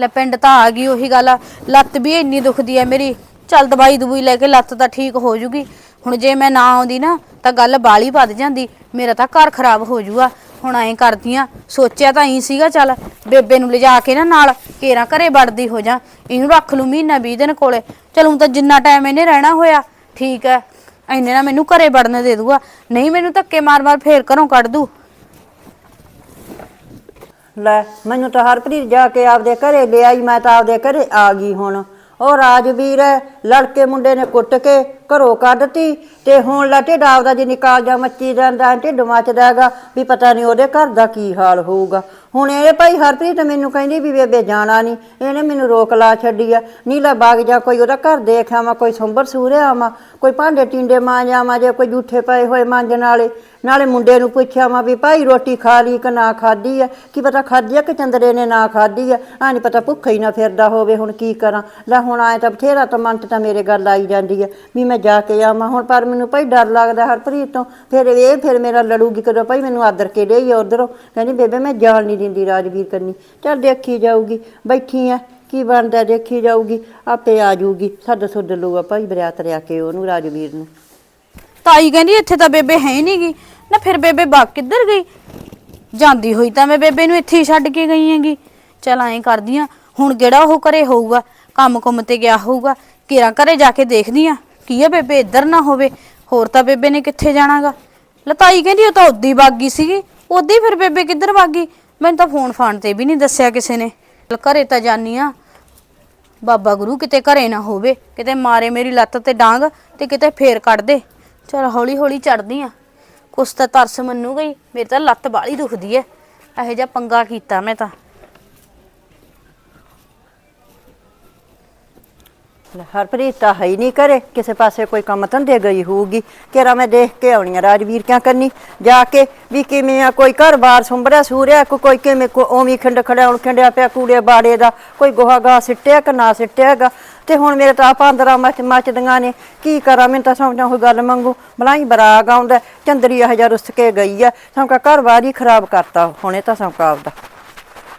ਲੈ ਪਿੰਡ ਤਾਂ ਆ ਗਈ, ਉਹੀ ਗੱਲ ਆ। ਲੱਤ ਵੀ ਇੰਨੀ ਦੁਖਦੀ ਐ ਮੇਰੀ। ਚੱਲ ਦਵਾਈ ਦਵਾਈ ਲੈ ਕੇ ਲੱਤ ਤਾਂ ਠੀਕ ਹੋ ਜੂਗੀ। ਹੁਣ ਜੇ ਮੈਂ ਨਾ ਆਉਂਦੀ ਨਾ, ਤਾਂ ਗੱਲ ਬਾਲੀ ਵੱਧ ਜਾਂਦੀ। ਮੇਰਾ ਤਾਂ ਘਰ ਖਰਾਬ ਹੋ ਜੂਗਾ। ਹੁਣ ਐਂ ਕਰਦੀ ਆ, ਸੋਚਿਆ ਤਾਂ ਐਂ ਸੀਗਾ, ਚੱਲ ਬੇਬੇ ਨੂੰ ਲਿਜਾ ਕੇ ਨਾ ਨਾਲ, ਕੇਰਾ ਘਰੇ ਵੜਦੀ ਹੋ ਜਾ। ਇਹਨੂੰ ਰੱਖ ਲੂ ਮਹੀਨਾ 20 ਦਿਨ ਕੋਲੇ। ਚਲ ਹੁਣ ਤਾਂ ਜਿੰਨਾ ਟਾਈਮ ਇਹਨੇ ਰਹਿਣਾ ਹੋਇਆ, ਠੀਕ ਐ ਐਨੇ ਨਾ ਮੈਨੂੰ ਘਰੇ ਵੜਨ ਦੇ ਦੂਗਾ। ਨਹੀਂ ਮੈਨੂੰ ਧੱਕੇ ਮਾਰ-ਮਾਰ ਫੇਰ ਘਰੋਂ ਕੱਢ ਦੂ। ਲੈ, ਮੈਨੂੰ ਤਾਂ ਹਰਪ੍ਰੀਤ ਜਾ ਕੇ ਆਪਦੇ ਘਰੇ ਲੈ ਮੈਂ ਤਾਂ ਆਪਦੇ ਘਰੇ ਆ ਗਈ ਹੁਣ। ਉਹ ਰਾਜਵੀਰ ਹੈ ਲੜਕੇ ਮੁੰਡੇ ਨੇ ਕੁੱਟ ਕੇ ਘਰੋਂ ਕੱਢਤੀ ਤੇ ਹੁਣ ਲਾ ਢਿੱਡ ਆਪਦਾ ਜੇ ਨਿਕਾਲ ਜਾ ਮੱਚੀ ਜਾਂਦਾ ਢਿੱਡ ਮੱਚਦਾ ਹੈਗਾ ਵੀ ਪਤਾ ਨਹੀਂ ਉਹਦੇ ਘਰ ਦਾ ਕੀ ਹਾਲ ਹੋਊਗਾ। ਹੁਣ ਇਹ ਭਾਈ ਹਰਪ੍ਰੀਤ ਮੈਨੂੰ ਕਹਿੰਦੀ ਵੀ ਬੇਬੇ ਜਾਣਾ ਨਹੀਂ ਇਹਨੇ ਮੈਨੂੰ ਰੋਕ ਲਾ ਛੱਡੀ ਆ। ਨੀਲਾ ਬਾਗ ਜਾ ਕੋਈ ਉਹਦਾ ਘਰ ਦੇਖ ਆਵਾਂ, ਕੋਈ ਸੰਭਰ ਸੂਰਿਆ ਆਵਾਂ, ਕੋਈ ਭਾਂਡੇ ਟਿੰਡੇ ਮਾਂ ਜਾਵਾਂ ਜੇ ਕੋਈ ਜੂਠੇ ਪਏ ਹੋਏ ਮਾਂਜਣ ਵਾਲੇ। ਨਾਲੇ ਮੁੰਡੇ ਨੂੰ ਪੁੱਛਿਆ ਮੈਂ ਵੀ ਭਾਈ ਰੋਟੀ ਖਾ ਲਈ ਕਿ ਨਾ ਖਾਧੀ ਆ? ਕੀ ਪਤਾ ਖਾਧੀ ਆ ਕਿ ਚੰਦਰੇ ਨੇ ਨਾ ਖਾਧੀ ਆ? ਆ ਨਹੀਂ ਪਤਾ ਭੁੱਖਾ ਹੀ ਨਾ ਫਿਰਦਾ ਹੋਵੇ, ਹੁਣ ਕੀ ਕਰਾਂ? ਲੈ ਹੁਣ ਆਏ ਤਾਂ ਬਥੇਰਾ ਤਾਂ ਮੰਤ ਤਾਂ ਮੇਰੇ ਗੱਲ ਆਈ ਜਾਂਦੀ ਆ, ਵੀ ਮੈਂ ਜਾ ਕੇ ਆਵਾਂ ਹੁਣ, ਪਰ ਮੈਨੂੰ ਭਾਈ ਡਰ ਲੱਗਦਾ ਹਰਪ੍ਰੀਤ ਤੋਂ। ਫਿਰ ਇਹ, ਫਿਰ ਮੇਰਾ ਲੜੂਗੀ ਕਦੋਂ? ਭਾਈ ਮੈਨੂੰ ਆਦਰ ਕੇ ਦੇਈ ਉਧਰੋਂ। ਕਹਿੰਦੀ, ਬੇਬੇ, ਮੈਂ ਜਾਣ ਨਹੀਂ ਦਿੰਦੀ ਰਾਜਵੀਰ ਕੰਨੀ। ਚੱਲ ਦੇਖੀ ਜਾਊਗੀ, ਬੈਠੀ ਆ, ਕੀ ਬਣਦਾ ਦੇਖੀ ਜਾਊਗੀ, ਆਪੇ ਆ ਜਾਊਗੀ। ਸਾਡਾ ਸੁੱਧ ਲੂਗਾ ਭਾਈ, ਬਰਿਆਤ ਰਿਆ ਕੇ ਉਹਨੂੰ, ਰਾਜਵੀਰ ਨੂੰ। ਤਾਈ ਕਹਿੰਦੀ, ਇੱਥੇ ਤਾਂ ਬੇਬੇ ਹੈ ਹੀ ਨਹੀਂਗੀ। ਨਾ ਫਿਰ ਬੇਬੇ ਬਾਗ ਕਿੱਧਰ ਗਈ? ਜਾਂਦੀ ਹੋਈ ਤਾਂ ਮੈਂ ਬੇਬੇ ਨੂੰ ਇੱਥੇ ਹੀ ਛੱਡ ਕੇ ਗਈ ਹੈਗੀ। ਚਲ ਐਂ ਕਰਦੀ ਆ, ਹੁਣ ਜਿਹੜਾ ਉਹ ਘਰੇ ਹੋਊਗਾ? ਕੰਮ ਕੁੰਮ ਤੇ ਗਿਆ ਹੋਊਗਾ। ਕਿਰਾਂ ਘਰੇ ਜਾ ਕੇ ਦੇਖਦੀ ਆ। ਕੀ ਆ ਬੇਬੇ, ਇੱਧਰ ਨਾ ਹੋਵੇ। ਹੋਰ ਤਾਂ ਬੇਬੇ ਨੇ ਕਿੱਥੇ ਜਾਣਾਗਾ? ਲਤਾਈ ਕਹਿੰਦੀ ਉਹ ਤਾਂ ਉੱਦੀ ਬਾਗੀ ਸੀਗੀ। ਉੱਦੀ ਫਿਰ ਬੇਬੇ ਕਿੱਧਰ ਬਾਗੀ ਮੈਨੂੰ ਤਾਂ ਫੋਨ ਫਾਨ ਤੇ ਵੀ ਨਹੀਂ ਦੱਸਿਆ ਕਿਸੇ ਨੇ। ਚੱਲ ਘਰੇ ਤਾਂ ਜਾਨੀ ਆ। ਬਾਬਾ ਗੁਰੂ ਕਿਤੇ ਘਰੇ ਨਾ ਹੋਵੇ। ਕਿਤੇ ਮਾਰੇ ਮੇਰੀ ਲੱਤ ਤੇ ਡਾਂਗ ਤੇ ਕਿਤੇ ਫੇਰ ਕੱਢ ਦੇ। ਚਲ ਹੌਲੀ ਹੌਲੀ ਚੜਦੀ ਆ। ਕੁਛ ਤਾਂ ਤਰਸ ਮੰਨੂ ਗਈ ਮੇਰੀ ਤਾਂ ਲੱਤ ਬਾਲੀ ਦੁਖਦੀ ਐ। ਇਹੋ ਜਿਹਾ ਪੰਗਾ ਕੀਤਾ ਮੈਂ ਤਾਂ। ਲੈ, ਹਰਪ੍ਰੀਤ ਤਾਂ ਹੈ ਹੀ ਨਹੀਂ ਕਰੇ ਕਿਸੇ ਪਾਸੇ ਕੋਈ ਕੰਮ ਧੰਦੇ ਗਈ ਹੋਊਗੀ। ਕਿਹੜਾ ਮੈਂ ਦੇਖ ਕੇ ਆਉਣੀ ਆ ਰਾਜਵੀਰ ਕਿਆ ਕਰਨੀ? ਜਾ ਕੇ ਵੀ ਕਿਵੇਂ ਆ ਕੋਈ ਘਰ-ਬਾਰ ਸੁੰਬਰਿਆ ਸੂਰਿਆ ਕੋ ਕੋਈ ਕਿਵੇਂ ਕੋ ਓਵੀਂ ਖੰਡ ਖੜਿਆ ਖੰਡਿਆ ਪਿਆ ਕੂੜੇ ਬਾੜੇ ਦਾ ਕੋਈ ਗੋਹਾ ਗਾ ਸਿੱਟਿਆ ਕਿ ਨਾ ਸਿੱਟਿਆਗਾ? ਤੇ ਹੁਣ ਮੇਰੇ ਤਾਂ ਆਪ ਅੰਦਰਾਂ ਮੱਚ ਮੱਚਦੀਆਂ ਨੇ। ਕੀ ਕਰਾਂ ਮੈਨੂੰ ਤਾਂ ਸਮਝਾਂ ਕੋਈ ਗੱਲ ਮੰਗੂ ਬਲਾਈ ਬਰਾਗ ਆਉਂਦਾ ਚੰਦਰੀ ਇਹ ਜਿਹਾ ਰੁੱਸ ਕੇ ਗਈ ਆ। ਸਮਕਾ ਘਰ-ਬਾਰ ਹੀ ਖਰਾਬ ਕਰਤਾ ਹੁਣੇ ਤਾਂ ਸਮਕਾ ਆਪਦਾ।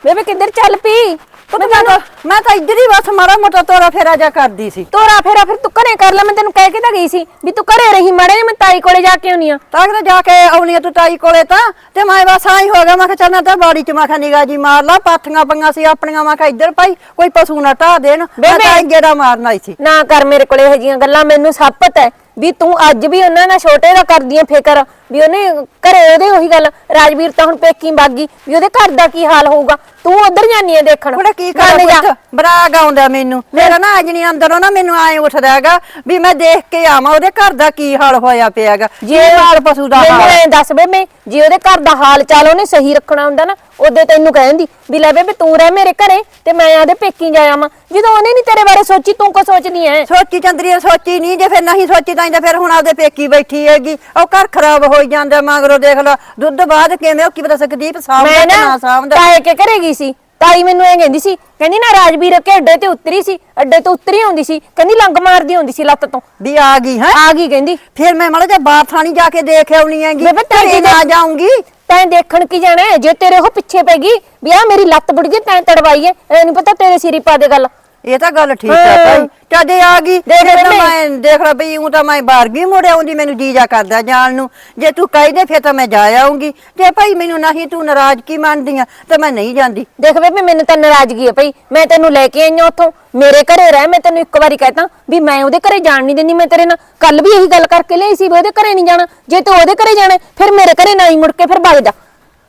ਬੇਬੇ ਕਿੱਧਰ ਚੱਲ ਪਈ? ਪੁੱਤ ਮੈਂ ਤਾਂ ਮੈਂ ਤਾਂ ਇੱਧਰ ਹੀ ਬਸ ਮਾੜਾ ਮੋਟਾ ਤੋਰਾ ਫੇਰਾ ਜਾ ਕਰਦੀ ਸੀ। ਤੋਰਾ ਫੇਰਾ ਫਿਰ ਤੂੰ ਘਰੇ ਕਰ ਲੈ ਮੈਂ ਤੈਨੂੰ ਕਹਿ ਕੇ ਤਾਂ ਗਈ ਸੀ ਵੀ ਤੂੰ ਘਰੇ ਰਹੀ ਮਾੜੇ ਜਿਹੇ ਮੈਂ ਤਾਈ ਕੋਲੇ ਜਾ ਕੇ ਆਉਣੀ ਆ। ਤਾਂ ਕਿ ਜਾ ਕੇ ਆਉਣੀ ਆ ਤੂੰ ਤਾਈ ਕੋਲੇ ਤਾਂ ਤੇ ਮੈਂ ਬਸ ਆਈ ਹੋ ਗਿਆ ਮੈਂ ਕਿਹਾ ਚੱਲ ਨਾ ਤਾਂ ਬਾੜੀ ਚ ਮੈਂ ਕਿਹਾ ਨਿਗਾਹ ਜੀ ਮਾਰ ਲਾ ਪਾਥੀਆਂ ਪੰਗਾ ਸੀ ਆਪਣੀਆਂ ਮੈਂ ਕਿਹਾ ਇੱਧਰ ਭਾਈ ਕੋਈ ਪਸ਼ੂ ਨਾ ਢਾ ਦੇਣ ਮੈਂ। ਤਾਂ ਗੇੜਾ ਮਾਰਨ ਆਈ ਸੀ। ਨਾ ਕਰ ਮੇਰੇ ਕੋਲੇ ਇਹ ਜੀਆਂ ਗੱਲਾਂ ਮੈਨੂੰ ਸਭ ਪਤਾ ਹੈ। ਵੀ ਤੂੰ ਅੱਜ ਵੀ ਉਹਨਾਂ ਨਾਲ ਛੋਟੇ ਦਾ ਕਰਦੀਆਂ ਫਿਕਰ ਵੀ ਉਹਨੇ ਘਰੇ ਉਹਦੇ ਉਹੀ ਗੱਲ ਰਾਜਵੀਰ ਤਾਂ ਹੁਣ ਪੇਕੀ ਬਾਗੀ ਵੀ ਉਹਦੇ ਘਰ ਦਾ ਕੀ ਹਾਲ ਹੋਊਗਾ? ਤੂੰ ਉਧਰ ਜਾਨੀ ਆ ਦੇਖਣ। ਕੁੜੇ ਕੀ। ਕਰਾਂ ਬਰਾਗ ਆਉਂਦਾ ਮੈਨੂੰ। ਮੇਰਾ ਨਾ ਅਜਨੀ ਅੰਦਰੋਂ ਨਾ ਮੈਨੂੰ ਆਏ ਉੱਠਦਾ ਹੈਗਾ ਵੀ ਮੈਂ ਦੇਖ ਕੇ ਆਵਾਂ ਉਹਦੇ ਘਰ ਦਾ ਕੀ ਹਾਲ ਹੋਇਆ ਪਿਆਗਾ ਜੇ ਮਾਲ ਪਸ਼ੂ ਦਾ ਮੈਨੂੰ ਹਾਲ। ਐਂ ਦੱਸ ਬੇ ਮੈਂ ਜੇ ਉਹਦੇ ਘਰ ਦਾ ਹਾਲ ਚਾਲ ਉਹਨੇ ਸਹੀ ਰੱਖਣਾ ਹੁੰਦਾ ਨਾ ਉਹਦੇ ਤੈਨੂੰ ਕਹਿੰਦੀ ਵੀ ਲੈ ਬੇਬੇ ਤੂੰ ਰਹਿ ਮੇਰੇ ਘਰੇ ਤੇ ਮੈਂ ਆਦੇ ਪੇਕੀ ਜਾ ਆਵਾਂ ਜਦੋਂ ਉਹਨੇ ਨਹੀਂ ਤੇਰੇ ਬਾਰੇ ਸੋਚੀ ਤੂੰ ਕੋ ਸੋਚਦੀ ਐ? ਸੋਚੀ ਚੰਦਰੀ ਸੋਚੀ ਨਹੀਂ ਜੇ ਫਿਰ ਨਹੀਂ ਸੋਚੀ ਤਾਂ ਫਿਰ ਹੁਣ ਆਪਦੇ ਪੇਕੀ ਬੈਠੀ ਹੈਗੀ। ਉਹ ਘਰ ਖਰਾਬ ਹੋਈ ਜਾਂਦਾ ਮਗਰੋਂ ਦੇਖ ਲਾ ਦੁੱਧ ਬਾਅਦ ਕਿਵੇਂ ਉਹ ਕੀ ਪਤਾ ਸਕਦੀਪ ਸਾਹਮਣੇ ਮੈਂ ਨਾ ਸਾਹਮਣੇ ਤਾਏ ਕੇ ਘਰੇ ਗਈ ਸੀ। ਤਾਈ ਮੈਨੂੰ ਐਂ ਕਹਿੰਦੀ ਸੀ ਕਹਿੰਦੀ ਨਾ ਰਾਜਵੀਰ ਕੇ ਅੱਡੇ ਤੇ ਉਤਰੀ ਸੀ ਅੱਡੇ ਤੋਂ ਉਤਰੀ ਆਉਂਦੀ ਸੀ ਕਹਿੰਦੀ ਲੰਗ ਮਾਰਦੀ ਆਉਂਦੀ ਸੀ ਲੱਤ ਤੋਂ। ਵੀ ਆ ਗਈ ਹੈ? ਆ ਗਈ ਕਹਿੰਦੀ। ਫਿਰ ਮੈਂ ਮਾੜਾ ਜਿਹਾ ਬਾਹਰ ਥਾਣੀ ਜਾ ਕੇ ਦੇਖ ਆਉਣੀ ਹੈਗੀ ਬੇਬੇ ਤੇਰੇ ਘਰੇ ਨਾ ਦੇ- ਜਾਊਂਗੀ। ਤੈਂ ਦੇਖਣ ਕੀ ਜਾਣਾ ਹੈ? ਜੇ ਤੇਰੇ ਉਹ ਪਿੱਛੇ ਪੈ ਗਈ ਵੀ ਆ ਮੇਰੀ ਲੱਤ ਬੁੜ ਗਈ ਤੈਂ ਤੜਵਾਈ ਐ ਐ ਨਹੀਂ ਪਤਾ ਤੇਰੇ ਸਿਰੀ ਪਾ ਦੇ ਗੱਲ ਇਹ ਤਾਂ ਗੱਲ ਠੀਕ ਹੈ। ਭਾਈ। ਕਦੇ ਆ ਗਈ ਦੇਖ ਬੇਬੇ। ਮੈਂ ਦੇਖ ਲਾ ਬਈ ਉਹ ਤਾਂ ਮੈਂ ਬਾਹਰ ਵੀ ਮੁੜ ਆਉਂਦੀ ਮੈਨੂੰ ਜੀ ਜਾ ਕਰਦਾ ਜਾਣ ਨੂੰ। ਜੇ ਤੂੰ ਕਹਿ ਦੇ ਫਿਰ ਤਾਂ ਮੈਂ ਜਾ ਆਉਂਗੀ। ਜੇ ਭਾਈ ਮੈਨੂੰ ਨਹੀਂ ਤੂੰ ਨਾਰਾਜ਼ ਕੀ ਮੰਨਦੀ ਆ? ਤਾਂ ਮੈਂ ਨਹੀਂ ਜਾਂਦੀ। ਦੇਖ ਬੇਬੇ ਮੈਨੂੰ ਤਾਂ ਨਾਰਾਜ਼ਗੀ ਹੈ ਭਈ। ਮੈਂ ਤੈਨੂੰ ਲੈ ਕੇ ਆਈ ਹਾਂ ਉੱਥੋਂ। ਮੇਰੇ ਘਰੇ ਰਹਿ ਮੈਂ ਤੈਨੂੰ ਇੱਕ ਵਾਰੀ ਕਹਿਤਾ ਵੀ ਮੈਂ ਉਹਦੇ ਘਰੇ ਜਾਣ ਨਹੀਂ ਦਿੰਦੀ ਮੈਂ ਤੇਰੇ ਨਾਲ। ਕੱਲ ਵੀ ਇਹੀ ਗੱਲ ਕਰਕੇ ਲਈ ਸੀ ਵੀ ਉਹਦੇ ਘਰੇ ਨਹੀਂ ਜਾਣਾ। ਜੇ ਤੂੰ ਉਹਦੇ ਘਰੇ ਜਾਣਾ ਫਿਰ ਮੇਰੇ ਘਰੇ ਨਾ ਹੀ ਮੁੜ ਕੇ ਫਿਰ ਭੱਜ ਜਾ।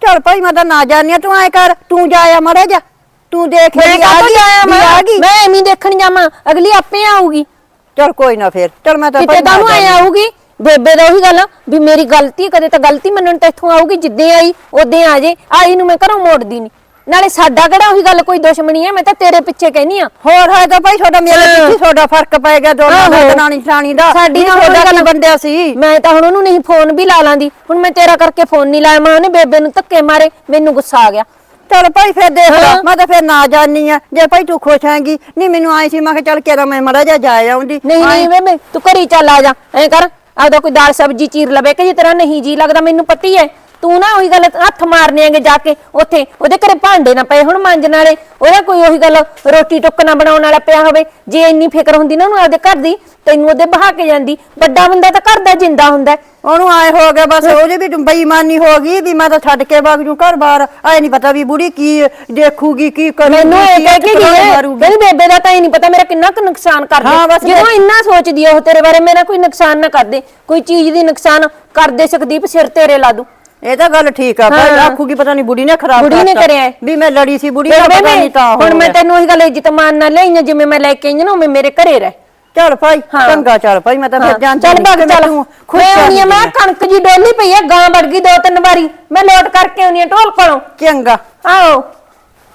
ਚਲ ਭਾਈ ਮੈਂ ਤਾਂ ਨਾ ਜਾਣੀ ਤੂੰ ਐ ਕਰ ਤੂੰ ਜਾ ਆ ਮੜਾ ਜਾ ਤੂੰ ਦੇਖ ਮੈਂ ਆ ਕਾਹਤੋਂ ਗਈ ਜਾਇਆ ਵੀ ਆ ਗਈ। ਮੈਂ ਐਵੇਂ ਦੇਖਣ ਜਾਵਾਂ। ਅਗਲੀ ਆਪੇ ਆਊਗੀ। ਚਲ ਕੋਈ ਨਾ ਫਿਰ। ਚਲ ਮੈਂ ਤਾਂ ਕਿਤੇ ਭਾਈ ਜਾਂਦੀ। ਆਊਗੀ ਬੇਬੇ ਦਾ ਉਹੀ ਗੱਲ ਆ ਵੀ ਮੇਰੀ ਗਲਤੀ ਹੈ, ਕਦੇ ਤਾਂ ਗਲਤੀ ਮੰਨਣ ਤੇ ਇੱਥੋਂ ਆਊਗੀ ਜਿੱਦੇ ਆਈ ਉਦੇ ਆ ਜੇ। ਆਈ ਨੂੰ ਮੈਂ ਘਰੋਂ ਮੋੜਦੀ ਨਹੀਂ ਨਾਲੇ ਸਾਡਾ ਕਿਹੜਾ ਉਹੀ ਗੱਲ ਕੋਈ ਦੁਸ਼ਮਣੀ ਹੈ ਮੈਂ ਤਾਂ ਤੇਰੇ ਪਿੱਛੇ ਕਹਿਨੀ ਆ। ਹੋਰ ਹੈ ਤਾਂ ਭਾਈ ਤੁਹਾਡਾ ਮੇਰੇ ਹਾਂ। ਪਿੱਛੇ ਤੁਹਾਡਾ ਫ਼ਰਕ ਪੈ ਗਿਆ ਦੋਨਾਂ ਦਾ ਆਹੋ। ਦਨਾਣੀ ਠਾਣੀ ਦਾ। ਸਾਡੀ ਨਾਲ ਤੁਹਾਡਾ ਗੱਲ। ਕੀ ਬੰਦਿਆ ਸੀ? ਮੈਂ ਤਾਂ ਹੁਣ ਉਹਨੂੰ ਨਹੀਂ ਫੋਨ ਵੀ ਲਾ ਲਾਂਦੀ। ਹੁਣ ਮੈਂ ਤੇਰਾ ਕਰਕੇ ਫੋਨ ਨਹੀਂ ਲਾਇਆ ਮੈਂ ਉਹਨੇ ਬੇਬੇ ਨੂੰ ਧੱਕੇ ਮਾਰੇ ਮੈਨੂੰ ਗੁੱਸਾ ਆ ਗਿਆ। ਚਲ ਭਾਈ ਫਿਰ ਦੇਖ ਲਾ। ਮੈਂ ਤਾਂ ਫਿਰ ਨਾ ਜਾਣੀ ਆ। ਜੇ ਭਾਈ ਤੂੰ ਖੁਸ਼ ਹੈਂਗੀ ਨਹੀਂ ਮੈਨੂੰ ਆਈ ਸੀ ਮੈਂ ਕਿਹਾ ਚੱਲ ਕਿਹੜਾ ਮੈਂ ਮੜਾ ਜਾ ਜਾ ਆਉਂਦੀ। ਨਹੀਂ ਨਹੀਂ ਬੇਬੇ ਤੂੰ ਘਰੀ ਚੱਲ ਆ ਜਾ ਐਂ ਕਰ ਆਪਦਾ ਕੋਈ ਦਾਲ ਸਬਜੀ ਚੀਰ ਲਵੇ ਕਿ ਜੇ ਤੇਰਾ ਨਹੀਂ ਜੀ ਲੱਗਦਾ ਮੈਨੂੰ ਪਤੀ ਹੈ ਤੂੰ ਨਾ ਉਹੀ ਗੱਲ ਹੱਥ ਮਾਰਨੇ ਆਂਗੇ ਜਾ ਕੇ ਉੱਥੇ ਉਹਦੇ ਘਰੇ ਭਾਂਡੇ ਨਾ ਪਏ ਹੁਣ ਮਾਂਜਣ ਵਾਲੇ। ਉਹਦਾ ਕੋਈ ਉਹੀ ਗੱਲ ਰੋਟੀ ਟੁੱਕ ਨਾ ਬਣਾਉਣ ਵਾਲਾ ਪਿਆ ਹੋਵੇ। ਜੇ ਇੰਨੀ ਫਿਕਰ ਹੁੰਦੀ ਨਾ ਉਹਨੂੰ ਆਪਦੇ ਘਰ ਦੀ ਤੈਨੂੰ ਉਹਦੇ ਬਹਾ ਕੇ ਜਾਂਦੀ। ਵੱਡਾ ਬੰਦਾ ਤਾਂ ਘਰ ਦਾ ਜਿੰਦਾ ਹੁੰਦਾ। ਉਹਨੂੰ ਆਏ ਹੋ ਗਿਆ ਬਸ ਉਹਦੀ ਵੀ ਬੇਈਮਾਨੀ ਹੋ ਗਈ ਵੀ ਮੈਂ ਤਾਂ ਛੱਡ ਕੇ ਵਗ ਜੂ ਘਰ ਬਾਰ ਆਏ ਨਹੀਂ ਪਤਾ ਵੀ ਬੁੜੀ ਕੀ ਦੇਖੂਗੀ ਕੀ ਕਰੂਗੀ ਮੈਨੂੰ ਇਹ ਕਹਿ ਕੇ ਗਈ ਹੈ ਮਾਰੂਗੀ। ਕਹਿੰਦੀ ਬੇਬੇ ਦਾ ਤਾਂ ਹੀ ਨਹੀਂ ਪਤਾ ਮੇਰਾ ਕਿੰਨਾ ਕੁ ਨੁਕਸਾਨ ਜਦੋਂ ਇੰਨਾ ਸੋਚਦੀ ਉਹ ਤੇਰੇ ਬਾਰੇ ਮੇਰਾ ਕੋਈ ਨੁਕਸਾਨ ਨਾ ਕਰਦੇ ਕੋਈ ਚੀਜ਼ ਦੀ ਨੁਕਸਾਨ ਕਰਦੇ ਸਕਦੀਪ ਸਿਰ ਤੇਰੇ ਲਾ ਦੂ ਇਹ ਤਾਂ ਗੱਲ ਠੀਕ ਆ ਭਾਈ ਹਾਂ। ਆਖੂਗੀ ਪਤਾ ਨਹੀਂ ਬੁੜੀ ਨੇ ਖਰਾਬ ਬੁੜੀ ਨੇ। ਕਰਿਆ। ਵੀ ਮੈਂ ਲੜੀ ਸੀ ਬੁੜੀ ਨਾਲ ਪਤਾ ਨਹੀਂ ਤਾਂ ਹੁਣ ਮੈਂ ਤੈਨੂੰ ਉਹੀ ਗੱਲ ਇੱਜ਼ਤ ਮਾਨ ਨਾਲ ਲਈ ਜਿਵੇਂ ਮੈਂ ਲੈ ਕੇ ਆਈ ਨਾ ਉਵੇਂ ਮੇਰੇ ਘਰੇ ਰਹਿ ਚੱਲ ਭਾਈ। ਚੰਗਾ ਚੱਲ ਭਾਈ ਮੈਂ ਤਾਂ ਫਿਰ ਜਾਂਦੀ ਚੱਲ ਮੈਂ ਚੱਲ ਖੁਸ਼ ਹੋਣੀ ਆ ਮੈਂ ਕਣਕ ਜੀ ਡੋਲੀ ਪਈ ਆ ਗਾਂ ਵੜ ਗਈ ਦੋ ਤਿੰਨ ਵਾਰੀ। ਮੈਂ ਲੋਟ ਕਰਕੇ ਆਉਣੀ ਆ ਢੋਲ ਕੋਲੋਂ। ਚੰਗਾ। ਆਓ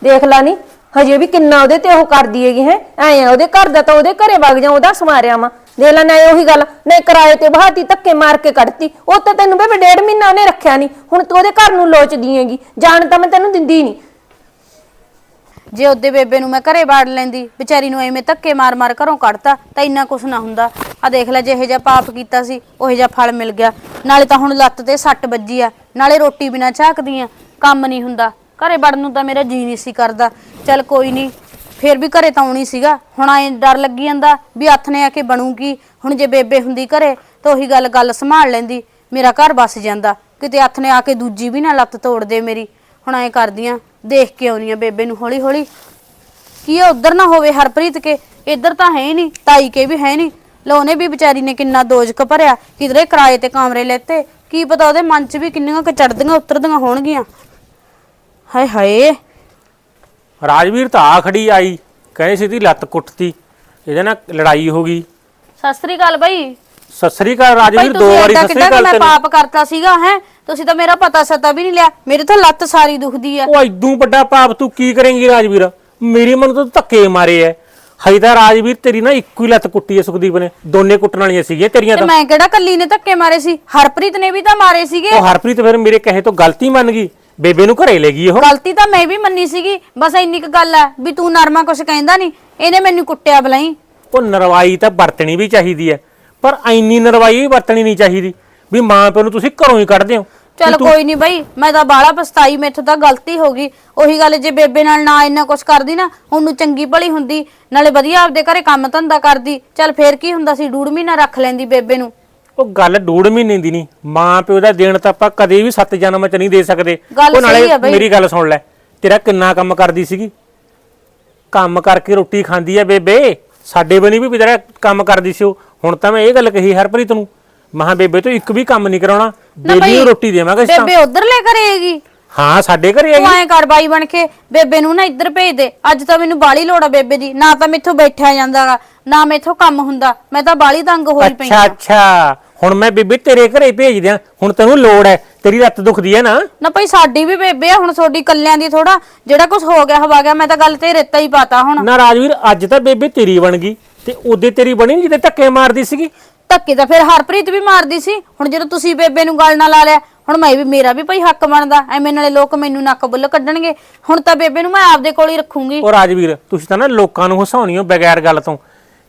ਦੇਖ ਲਾ ਨੀ ਹਜੇ ਵੀ ਕਿੰਨਾ ਉਹਦੇ ਤੇ ਉਹ ਕਰਦੀ ਹੈਗੀ ਹੈ। ਐ ਆ ਉਹਦੇ ਘਰ ਦਾ ਤਾਂ ਉਹਦੇ ਘਰੇ ਵਗ ਜਾ ਉਹਦਾ ਸਮਾਰਿਆ ਵਾ। ਦੇਖ ਲੈ ਨਾ ਉਹੀ ਗੱਲ ਨਹੀਂ ਕਿਰਾਏ ਤੇ ਬਹਾਤੀ ਧੱਕੇ ਮਾਰ ਕੇ ਕੱਢਤੀ। ਉਹ ਤਾਂ ਤੈਨੂੰ ਬੇਬੇ ਡੇਢ ਮਹੀਨਾ ਉਹਨੇ ਰੱਖਿਆ ਨਹੀਂ ਹੁਣ ਤੂੰ ਉਹਦੇ ਘਰ ਨੂੰ ਲੋਚਦੀ ਹੈਗੀ। ਜਾਣ ਤਾਂ ਮੈਂ ਤੈਨੂੰ ਦਿੰਦੀ ਨਹੀਂ ਜੇ ਉਹਦੇ ਬੇਬੇ ਨੂੰ ਮੈਂ ਘਰੇ ਬਾੜ ਲੈਂਦੀ, ਵਿਚਾਰੀ ਨੂੰ ਐਵੇਂ ਧੱਕੇ ਮਾਰ-ਮਾਰ ਘਰੋਂ ਕੱਢਤਾ, ਤਾਂ ਇੰਨਾ ਕੁਛ ਨਾ ਹੁੰਦਾ। ਆ ਦੇਖ ਲੈ, ਜਿਹੇ ਜਿਹਾ ਪਾਪ ਕੀਤਾ ਸੀ, ਉਹੇ ਜਿਹਾ ਫਲ ਮਿਲ ਗਿਆ। ਨਾਲੇ ਤਾਂ ਹੁਣ ਲੱਤ ਤੇ ਸੱਟ ਵੱਜੀ ਆ, ਨਾਲੇ ਰੋਟੀ ਬਿਨਾ ਝਾਕਦੀ ਆ ਕੰਮ ਨਹੀਂ ਹੁੰਦਾ। ਘਰੇ ਵੜਨ ਨੂੰ ਤਾਂ ਮੇਰਾ ਜੀ ਨਹੀਂ ਸੀ ਕਰਦਾ। ਚੱਲ ਕੋਈ ਨਹੀਂ, ਫੇਰ ਵੀ ਘਰੇ ਤਾਂ ਆਉਣੀ ਸੀਗਾ। ਹੁਣ ਐ ਡਰ ਲੱਗੀ ਜਾਂਦਾ ਵੀ ਹੱਥ ਨੇ ਆ ਕੇ ਬਣੂਗੀ। ਹੁਣ ਜੇ ਬੇਬੇ ਹੁੰਦੀ ਘਰੇ, ਤਾਂ ਉਹੀ ਗੱਲ ਗੱਲ ਸੰਭਾਲ ਲੈਂਦੀ। ਮੇਰਾ ਘਰ ਬਸ ਜਾਂਦਾ। ਕਿਤੇ ਹੱਥ ਨੇ ਆ ਕੇ ਦੂਜੀ ਵੀ ਨਾ ਲੱਤ ਤੋੜ ਦੇ ਮੇਰੀ। ਹੁਣ ਐ ਕਰਦੀਆਂ ਦੇਖ ਕੇ ਆਉਣੀ ਆ ਬੇਬੇ ਨੂੰ ਹੌਲੀ ਹੌਲੀ। ਕੀ ਇਹ ਉਧਰ ਨਾ ਹੋਵੇ ਹਰਪ੍ਰੀਤ ਕੇ? ਇੱਧਰ ਤਾਂ ਹੈ ਹੀ ਨਹੀਂ ਤਾਈ ਕੇ ਵੀ ਹੈ ਨਹੀਂ। ਲੋਨੇ ਵੀ ਵਿਚਾਰੀ ਨੇ ਕਿੰਨਾ ਦੋਜਕ ਭਰਿਆ ਕਿਧਰੇ ਕਿਰਾਏ ਤੇ ਕਮਰੇ ਲੈਤੇ। ਕੀ ਪਤਾ ਉਹਦੇ ਮਨ 'ਚ ਵੀ ਕਿੰਨੀਆਂ ਕੁ ਚੜਦੀਆਂ ਉਤਰਦੀਆਂ ਹੋਣਗੀਆਂ। ਹਾਏ ਹਾਏ। ਰਾਜਵੀਰ ਤਾਂ ਆ ਖੜੀ ਆਈ ਕਹਿੰਦੇ ਸੀ ਦੀ ਲੱਤ ਕੁੱਟਤੀ ਇਹਦੇ ਨਾਲ ਲੜਾਈ ਹੋ ਗਈ। ਸਤਿ ਸ੍ਰੀ ਅਕਾਲ ਬਾਈ। ਸਤਿ ਸ੍ਰੀ ਅਕਾਲ ਭਾਈ ਰਾਜਵੀਰ ਦੋ ਤੁਸੀਂ ਵਾਰੀ ਏਦਾਂ ਸਤਿ ਸ੍ਰੀ ਕਿੱਦਾਂ ਕਿ ਅਕਾਲ ਮੈਂ ਤੈਨੂੰ। ਪਾਪ ਕਰਤਾ ਸੀਗਾ ਹੈ? ਤੁਸੀਂ ਤਾਂ ਮੇਰਾ ਪਤਾ ਸਤਾ ਵੀ ਨਹੀਂ ਲਿਆ। ਮੇਰੇ ਤਾਂ ਲੱਤ ਸਾਰੀ ਦੁਖਦੀ ਆ। ਉਹ ਐਦੂ ਵੱਡਾ ਪਾਪ ਤੂੰ ਕੀ ਕਰੇਂਗੀ ਰਾਜਵੀਰ? ਮੇਰੀ ਮਨ ਤੋਂ ਧੱਕੇ ਮਾਰੇ ਐ। ਹਜੇ ਤਾਂ ਰਾਜਵੀਰ ਤੇਰੀ ਨਾ ਇੱਕੋ ਹੀ ਲੱਤ ਕੁੱਟੀ ਐ ਸੁਖਦੀਪ ਨੇ। ਦੋਨੇ ਕੁੱਟਣ ਵਾਲੀਆਂ ਸੀਗੀਆਂ ਤੇਰੀਆਂ ਤੇ ਤਾਂ। ਮੈਂ ਕਿਹੜਾ ਕੱਲੀ ਨੇ ਧੱਕੇ ਮਾਰੇ ਸੀ? ਹਰਪ੍ਰੀਤ ਨੇ ਵੀ ਤਾਂ ਮਾਰੇ ਸੀਗੇ। ਉਹ ਹਰਪ੍ਰੀਤ ਫਿਰ ਮੇਰੇ ਕਹੇ ਤੋਂ ਗਲਤੀ ਮੰਨ ਗਈ? ਬੇਬੇ ਨੂੰ ਘਰੇ ਲੈ ਗਈ ਉਹ? ਗਲਤੀ ਤਾਂ ਮੈਂ ਵੀ ਮੰਨੀ ਸੀਗੀ। ਬਸ ਇੰਨੀ ਕੁ ਗੱਲ ਆ ਵੀ ਤੂੰ ਨਰਮਾ ਕੁਛ ਕਹਿੰਦਾ ਨਹੀਂ। ਇਹਨੇ ਮੈਨੂੰ ਕੁੱਟਿਆ ਬਲਾਈ। ਉਹ ਨਰਵਾਈ ਤਾਂ ਵਰਤਣੀ ਵੀ ਚਾਹੀਦੀ ਐ। ਪਰ ਐਨੀ ਨਰਵਾਈ ਵਰਤਣੀ ਨਹੀਂ ਚਾਹੀਦੀ ਵੀ ਮਾਂ ਪਿਓ ਨੂੰ ਤੁਸੀਂ ਘਰੋਂ ਹੀ ਕੱਢਦੇ ਹੋ। ਚਲ ਕੋਈ ਨਹੀਂ ਬਈ ਮੈਂ ਤਾਂ ਬਾਲਾ ਪਛਤਾਈ ਮੈਥੋਂ ਤਾਂ ਗਲਤੀ ਹੋ ਗਈ। ਉਹੀ ਗੱਲ ਜੇ ਬੇਬੇ ਨਾਲ ਨਾ ਇੰਨਾ ਕੁਛ ਕਰਦੀ ਨਾ ਉਹਨੂੰ ਚੰਗੀ ਭਲੀ ਹੁੰਦੀ ਨਾਲੇ ਵਧੀਆ ਆਪਦੇ ਘਰੇ ਕੰਮ ਧੰਦਾ ਕਰਦੀ। ਚਲ ਫੇਰ ਕੀ ਹੁੰਦਾ ਸੀ ਡੂੜ ਮਹੀਨਾ ਰੱਖ ਲੈਂਦੀ ਬੇਬੇ ਨੂੰ। ਉਹ ਗੱਲ ਡੂੜ ਮਹੀਨੇ ਦੀ ਨਹੀਂ ਮਾਂ ਪਿਓ ਦਾ ਦੇਣ ਤਾਂ ਆਪਾਂ ਕਦੇ ਵੀ ਸੱਤ ਜਨਮ ਚ ਨਹੀਂ ਦੇ ਸਕਦੇ। ਗੱਲ ਉਹ ਸਹੀ ਆ ਬਈ। ਮੇਰੀ ਗੱਲ ਸੁਣ ਲੈ ਤੇਰਾ ਕਿੰਨਾ ਕੰਮ ਕਰਦੀ ਸੀਗੀ? ਕੰਮ ਕਰਕੇ ਰੋਟੀ ਖਾਂਦੀ ਐ ਬੇਬੇ। ਸਾਡੇ ਬਣੀ ਵੀ ਤੇਰਾ ਕੰਮ ਕਰਦੀ ਸੀ ਉਹ। ਹੁਣ ਤਾਂ ਮੈਂ ਇਹ ਗੱਲ ਕਹੀ ਹਰਪ੍ਰੀਤ ਨੂੰ ਮਹਾ ਬੇਬੇ ਤੋਂ ਇੱਕ ਵੀ ਕੰਮ ਨਹੀਂ ਕਰਾਉਣਾ ਬੇਬੀ ਨੂੰ ਰੋਟੀ ਦੇਵਾਂਗੇ ਅਸੀਂ ਤਾਂ। ਬੇਬੇ ਉਧਰ ਲੈ ਕਰੇਗੀ ਹਾਂ ਸਾਡੇ ਘਰੇ ਤੂੰ ਆਈ ਐਂ ਕਰ ਬਾਈ ਬਣ ਕੇ ਬੇਬੇ ਨੂੰ ਨਾ ਇੱਧਰ ਭੇਜ ਦੇ। ਅੱਜ ਤਾਂ ਮੈਨੂੰ ਬਾਲੀ ਲੋੜ ਆ ਬੇਬੇ ਦੀ ਨਾ ਤਾਂ ਮੈਥੋਂ ਬੈਠਿਆ ਜਾਂਦਾਗਾ ਨਾ ਮੈਥੋਂ ਕੰਮ ਹੁੰਦਾ ਮੈਂ ਤਾਂ ਬਾਲੀ ਤੰਗ ਹੋਈ ਪਈ ਅੱਛਾ। ਅੱਛਾ ਹੁਣ ਮੈਂ ਬੇਬੇ ਤੇਰੇ ਘਰੇ ਭੇਜ ਦਿਆਂ ਹੁਣ ਤੈਨੂੰ ਲੋੜ ਹੈ ਤੇਰੀ ਲੱਤ ਦੁਖਦੀ ਹੈ ਨਾ। ਨਾ ਭਾਈ ਸਾਡੀ ਵੀ ਬੇਬੇ ਆ ਹੁਣ ਤੁਹਾਡੀ ਕੱਲਿਆਂ ਦੀ ਥੋੜਾ ਜਿਹੜਾ ਕੁਝ ਹੋ ਗਿਆ ਹਵਾ ਗਿਆ ਮੈਂ ਤਾਂ ਗੱਲ ਤੇ ਰੇਤਾ ਹੀ ਪਾਤਾ ਹੁਣ। ਨਾ ਰਾਜਵੀਰ ਅੱਜ ਤਾਂ ਬੇਬੇ ਤੇਰੀ ਬਣ ਗਈ। ਤੇ ਉਹਦੇ ਤੇਰੀ ਬਣੀ ਨੀ ਜਿਹਦੇ ਧੱਕੇ ਮਾਰਦੀ ਸੀਗੀ? ਧੱਕੇ ਤਾਂ ਫਿਰ ਹਰਪ੍ਰੀਤ ਵੀ ਮਾਰਦੀ ਸੀ। ਹੁਣ ਜਦੋਂ ਤੁਸੀਂ ਬੇਬੇ ਨੂੰ ਗੱਲ ਨਾਲ ਲਾ ਲਿਆ ਹੁਣ ਮੈਂ ਵੀ ਮੇਰਾ ਵੀ ਭਾਈ ਹੱਕ ਬਣਦਾ। ਐਵੇਂ ਨਾਲੇ ਲੋਕ ਮੈਨੂੰ ਨੱਕ ਬੁੱਲ ਕੱਢਣਗੇ। ਹੁਣ ਤਾਂ ਬੇਬੇ ਨੂੰ ਮੈਂ ਆਪਦੇ ਕੋਲ ਹੀ ਰੱਖੂੰਗੀ। ਉਹ ਰਾਜਵੀਰ ਤੁਸੀਂ ਤਾਂ ਨਾ ਲੋਕਾਂ ਨੂੰ ਹਸਾਉਣੀ ਹੋ ਬਗੈਰ ਗੱਲ ਤੋਂ।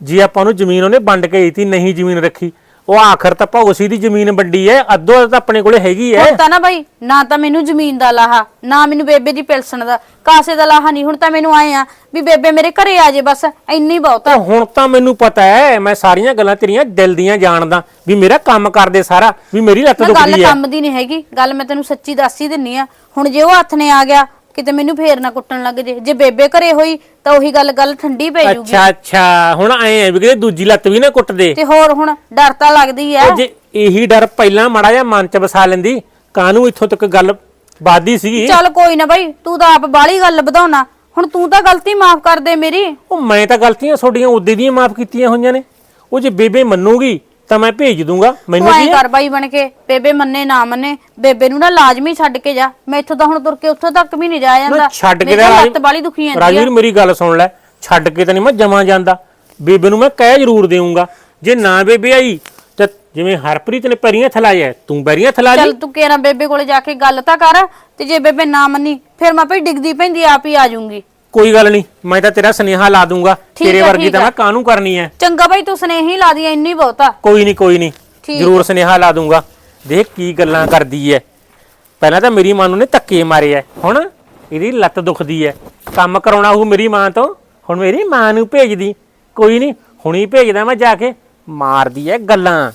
ਜੇ ਆਪਾਂ ਨੂੰ ਜ਼ਮੀਨ ਉਹਨੇ ਵੰਡ ਕੇ ਦਿੱਤੀ ਨਹੀਂ ਜ਼ਮੀਨ ਰੱਖੀ ਉਹ ਆਖਰ ਤਾਂ ਭੌਸੀ ਦੀ ਜ਼ਮੀਨ ਵੱਡੀ ਹੈ ਅੱਧੋ ਅੱਧ ਤਾਂ ਆਪਣੇ ਕੋਲੇ ਹੈਗੀ ਹੈ ਹੁਣ ਤਾਂ ਨਾ ਭਾਈ ਨਾ ਤਾਂ ਮੈਨੂੰ ਜ਼ਮੀਨ ਦਾ ਲਾਹਾ ਨਾ ਮੈਨੂੰ ਬੇਬੇ ਦੀ ਪਿਲਸਣ ਦਾ। ਕਾਸੇ ਦਾ ਲਾਹਾ ਨਹੀਂ ਹੁਣ ਤਾਂ ਮੈਨੂੰ ਆਏ ਆ ਵੀ ਬੇਬੇ ਮੇਰੇ ਘਰੇ ਆ ਜੇ ਬਸ ਇੰਨੀ ਬਹੁਤ ਆ। ਤਾਂ ਹੁਣ ਤਾਂ ਮੈਨੂੰ ਪਤਾ ਹੈ ਮੈਂ ਸਾਰੀਆਂ ਗੱਲਾਂ ਤੇਰੀਆਂ ਦਿਲ ਦੀਆਂ ਜਾਣਦਾ ਵੀ ਮੇਰਾ ਕੰਮ ਕਰਦੇ ਸਾਰਾ ਵੀ ਮੇਰੀ ਲੱਤ ਨਾ ਗੱਲ ਦੁਖਦੀ ਹੈ ਕੰਮ ਦੀ ਨਹੀਂ ਹੈਗੀ ਗੱਲ ਮੈਂ ਤੈਨੂੰ ਸੱਚੀ ਦੱਸ ਹੀ ਦਿੰਨੀ ਆ। ਹੁਣ ਜੇ ਉਹ ਹੱਥ ਨੇ ਆ ਗਿਆ ਕਿਤੇ ਮੈਨੂੰ ਫੇਰ ਨਾ ਕੁੱਟਣ ਲੱਗ ਜੇ। ਜੇ ਬੇਬੇ ਘਰੇ ਹੋਈ ਤਾਂ ਉਹੀ ਗੱਲ ਗੱਲ ਠੰਡੀ ਪੈ ਜੂਗੀ। ਅੱਛਾ ਅੱਛਾ ਹੁਣ ਐ ਹੈ ਵੀ ਕਿਤੇ ਦੂਜੀ ਲੱਤ ਵੀ ਨਾ ਕੁੱਟ ਦੇ ਤੇ ਹੋਰ ਹੁਣ ਡਰ ਤਾਂ ਲੱਗਦੀ ਐ ਜੇ ਇਹੀ ਡਰ ਪਹਿਲਾਂ ਮਾੜਾ ਜਿਹਾ ਮਨ ਚ ਵਸਾ ਲੈਂਦੀ ਕਾਨੂੰ ਇੱਥੋਂ ਤੱਕ ਗੱਲ ਵਾਦੀ ਸੀਗੀ? ਚੱਲ ਕੋਈ ਨਾ ਬਾਈ ਤੂੰ ਤਾਂ ਆਪ ਬਾਲੀ ਗੱਲ ਵਧਾਉਣਾ। ਹੁਣ ਤੂੰ ਤਾਂ ਗਲਤੀ ਮਾਫ ਕਰ ਦੇ ਮੇਰੀ। ਉਹ ਮੈਂ ਤਾਂ ਗਲਤੀਆਂ ਤੁਹਾਡੀਆਂ ਉਦੇ ਦੀਆਂ ਮਾਫ ਕੀਤੀਆਂ ਹੋਈਆਂ ਨੇ। ਉਹ ਜੇ ਬੇਬੇ ਮੰਨੂਗੀ ਤਾਂ ਮੈਂ ਭੇਜ ਦੂੰਗਾ। ਮੈਨੂੰ ਐਂ ਕੀ ਹੈ? ਕਰ ਬਾਈ ਬਣ ਕੇ ਬੇਬੇ ਮੰਨੇ ਨਾ ਮੰਨੇ ਬੇਬੇ ਨੂੰ ਨਾ ਲਾਜ਼ਮੀ ਛੱਡ ਕੇ ਜਾ। ਮੈਂ ਇੱਥੋਂ ਤਾਂ ਹੁਣ ਤੁਰ ਕੇ ਉੱਥੋਂ ਤੱਕ ਵੀ ਨਹੀਂ ਜਾਇਆ ਜਾਂਦਾ। ਛੱਡ ਕੇ ਤਾਂ ਲੱਤ ਬਾਲੀ ਦੁਖੀ ਜਾਂਦੀ ਰਾਜਵੀਰ ਮੇਰੀ ਗੱਲ ਸੁਣ ਲੈ। ਛੱਡ ਕੇ ਤਾਂ ਨਹੀਂ ਮੈਂ ਜਮਾ ਜਾਂਦਾ। ਬੇਬੇ ਨੂੰ ਮੈਂ ਕਹਿ ਜ਼ਰੂਰ ਦੇਊਂਗਾ। ਜੇ ਨਾ ਬੇਬੇ ਆਈ ਤੇ ਜਿਵੇਂ ਹਰਪ੍ਰੀਤ ਨੇ ਪੈਰੀਆਂ ਥਲਾਇਆ ਤੂੰ ਪੈਰੀਆਂ ਥਲਾ ਚੱਲ ਲਈ ਤੂੰ ਕੇਰਾ ਬੇਬੇ ਕੋਲੇ ਜਾ ਕੇ ਗੱਲ ਤਾਂ ਕਰ ਤੇ ਜੇ ਬੇਬੇ ਨਾ ਮੰਨੀ ਫਿਰ ਮੈਂ ਭਈ ਡਿੱਗਦੀ ਪੈਂਦੀ ਆਪ ਹੀ ਆ ਜਾਊਂਗੀ। ਕੋਈ ਗੱਲ ਨਹੀਂ ਮੈਂ ਤਾਂ ਤੇਰਾ ਸੁਨੇਹਾ ਲਾ ਦੂੰਗਾ। ਠੀਕ ਤੇਰੇ ਵਰਗੀ ਠੀਕ ਤਾਂ। ਮੈਂ ਕਾਹਨੂੰ ਕਰਨੀ ਹੈ? ਚੰਗਾ ਬਾਈ ਤੂੰ ਸਨੇਹ ਹੀ ਲਾ ਦੀ ਇੰਨੀ ਬਹੁਤ। ਆ ਕੋਈ ਨਹੀਂ ਕੋਈ ਨਹੀਂ ਠੀਕ ਜ਼ਰੂਰ ਸੁਨੇਹਾ ਲਾ ਦੂੰਗਾ। ਦੇਖ ਕੀ ਗੱਲਾਂ ਕਰਦੀ ਐ ਪਹਿਲਾਂ ਤਾਂ ਮੇਰੀ ਮਾਂ ਨੂੰ ਨੇ ਧੱਕੇ ਮਾਰੇ ਐ ਹੁਣ ਇਹਦੀ ਲੱਤ ਦੁਖਦੀ ਐ ਕੰਮ ਕਰਾਉਣਾ ਉਹ ਮੇਰੀ ਮਾਂ ਤੋਂ ਹੁਣ ਮੇਰੀ ਮਾਂ ਨੂੰ ਭੇਜਦੀ। ਕੋਈ ਨਹੀਂ ਹੁਣੀ ਭੇਜਦਾ ਮੈਂ ਜਾ ਕੇ ਮਾਰਦੀ ਐ ਗੱਲਾਂ।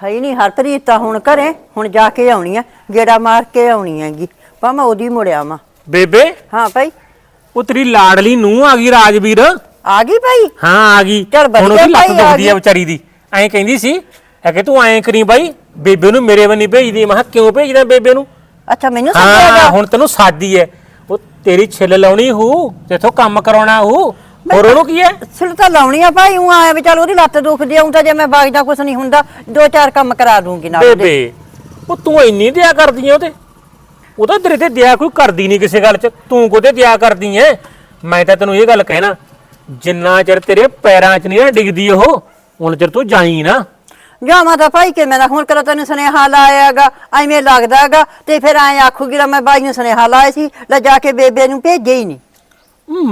ਹੈ ਹੀ ਨਹੀਂ ਹਰਪ੍ਰੀਤ ਤਾਂ ਹੁਣ ਘਰੇ ਹੁਣ ਜਾ ਕੇ ਆਉਣੀ ਆ ਗੇੜਾ ਮਾਰ ਕੇ ਆਉਣੀ ਹੈਗੀ। ਪਾ ਮੈਂ ਉਹਦੀ ਮੁੜਿਆ ਮਾ। ਬੇਬੇ? ਹਾਂ ਭਾਈ। ਉਹ ਤੇਰੀ ਲਾਡਲੀ ਨੂੰ ਆ ਗਈ ਰਾਜਵੀਰ। ਆ ਗਈ ਭਾਈ? ਹਾਂ ਆ ਗਈ। ਚੱਲ ਵਧੀਆ ਹੁਣ ਉਹਦੀ ਲੱਤ ਭਾਈ, ਆ ਦੁਖਦੀ ਗਈ। ਐ ਵਿਚਾਰੀ ਦੀ। ਐਂ ਕਹਿੰਦੀ ਸੀ ਐ ਕਿ ਤੂੰ ਐਂ ਕਰੀ ਬਾਈ ਬੇਬੇ ਨੂੰ ਮੇਰੇ ਵੱਲ ਭੇਜਦੀ। ਮੈਂ ਕਿਹਾ ਕਿਉਂ ਭੇਜਦਾ ਬੇਬੇ ਨੂੰ? ਅੱਛਾ ਮੈਨੂੰ ਹਾਂ ਸਮਝਿਆਗਾ ਹੁਣ ਤੈਨੂੰ ਸਾਦੀ ਐ। ਉਹ ਤੇਰੀ ਛਿੱਲ ਲਾਉਣੀ ਹੂ ਤੇਥੋਂ ਕੰਮ ਕਰਾਉਣਾ ਹੂ। ਹੋਰ ਉਹਨੂੰ ਕੀ ਐ? ਸਿਰ ਤਾਂ ਲਾਉਣੀ ਆ ਭਾਈ ਉਹ ਆਇਆ ਵੀ ਚੱਲ ਉਹਦੀ ਲੱਤ ਦੁਖਦੀ ਆਉਂ ਤਾਂ ਜੇ ਮੈਂ ਬਾਗ ਦਾ ਕੁਛ ਨਹੀਂ ਹੁੰਦਾ ਦੋ ਚਾਰ ਕੰਮ ਕਰਾ ਦੂੰਗੀ ਨਾਲ ਉਹਦੇ। ਬੇਬੇ ਉਹ ਤੂੰ ਇੰਨੀ ਦਿਆ ਕਰਦੀ ਐ ਉਹਦੇ। ਉਹ ਤਾਂ ਤੇਰੇ ਤੇ ਦਿਆ ਕੋਈ ਕਰਦੀ ਨਹੀਂ ਕਿਸੇ ਗੱਲ 'ਚ। ਤੂੰ ਕੋਤੇ ਦਿਆ ਕਰਦੀ ਐ? ਮੈਂ ਤਾਂ ਤੈਨੂੰ ਇਹ ਗੱਲ ਕਹਿਣਾ ਜਿੰਨਾ ਚਿਰ ਤੇਰੇ ਪੈਰਾਂ 'ਚ ਨਹੀਂ ਨਾ ਡਿੱਗਦੀ ਉਹ ਉਨ ਚਿਰ ਤੂੰ ਜਾਈ ਨਾ। ਜਾਵਾਂ ਤਾਂ ਭਾਈ ਕਿ ਮੈਂ ਹੁਣ ਕਰ ਤੈਨੂੰ ਸੁਨੇਹਾ ਲਾਇਆਗਾ? ਐਵੇਂ ਲੱਗਦਾਗਾ ਤੇ ਫਿਰ ਐ ਆਖੂਗੀ ਲੈ ਮੈਂ ਬਾਈ ਨੂੰ ਸੁਨੇਹਾ ਲਾਇਆ ਸੀ ਲੈ ਜਾ ਕੇ ਬੇਬੇ ਨੂੰ ਭੇਜੇ ਹੀ ਨਹੀਂ।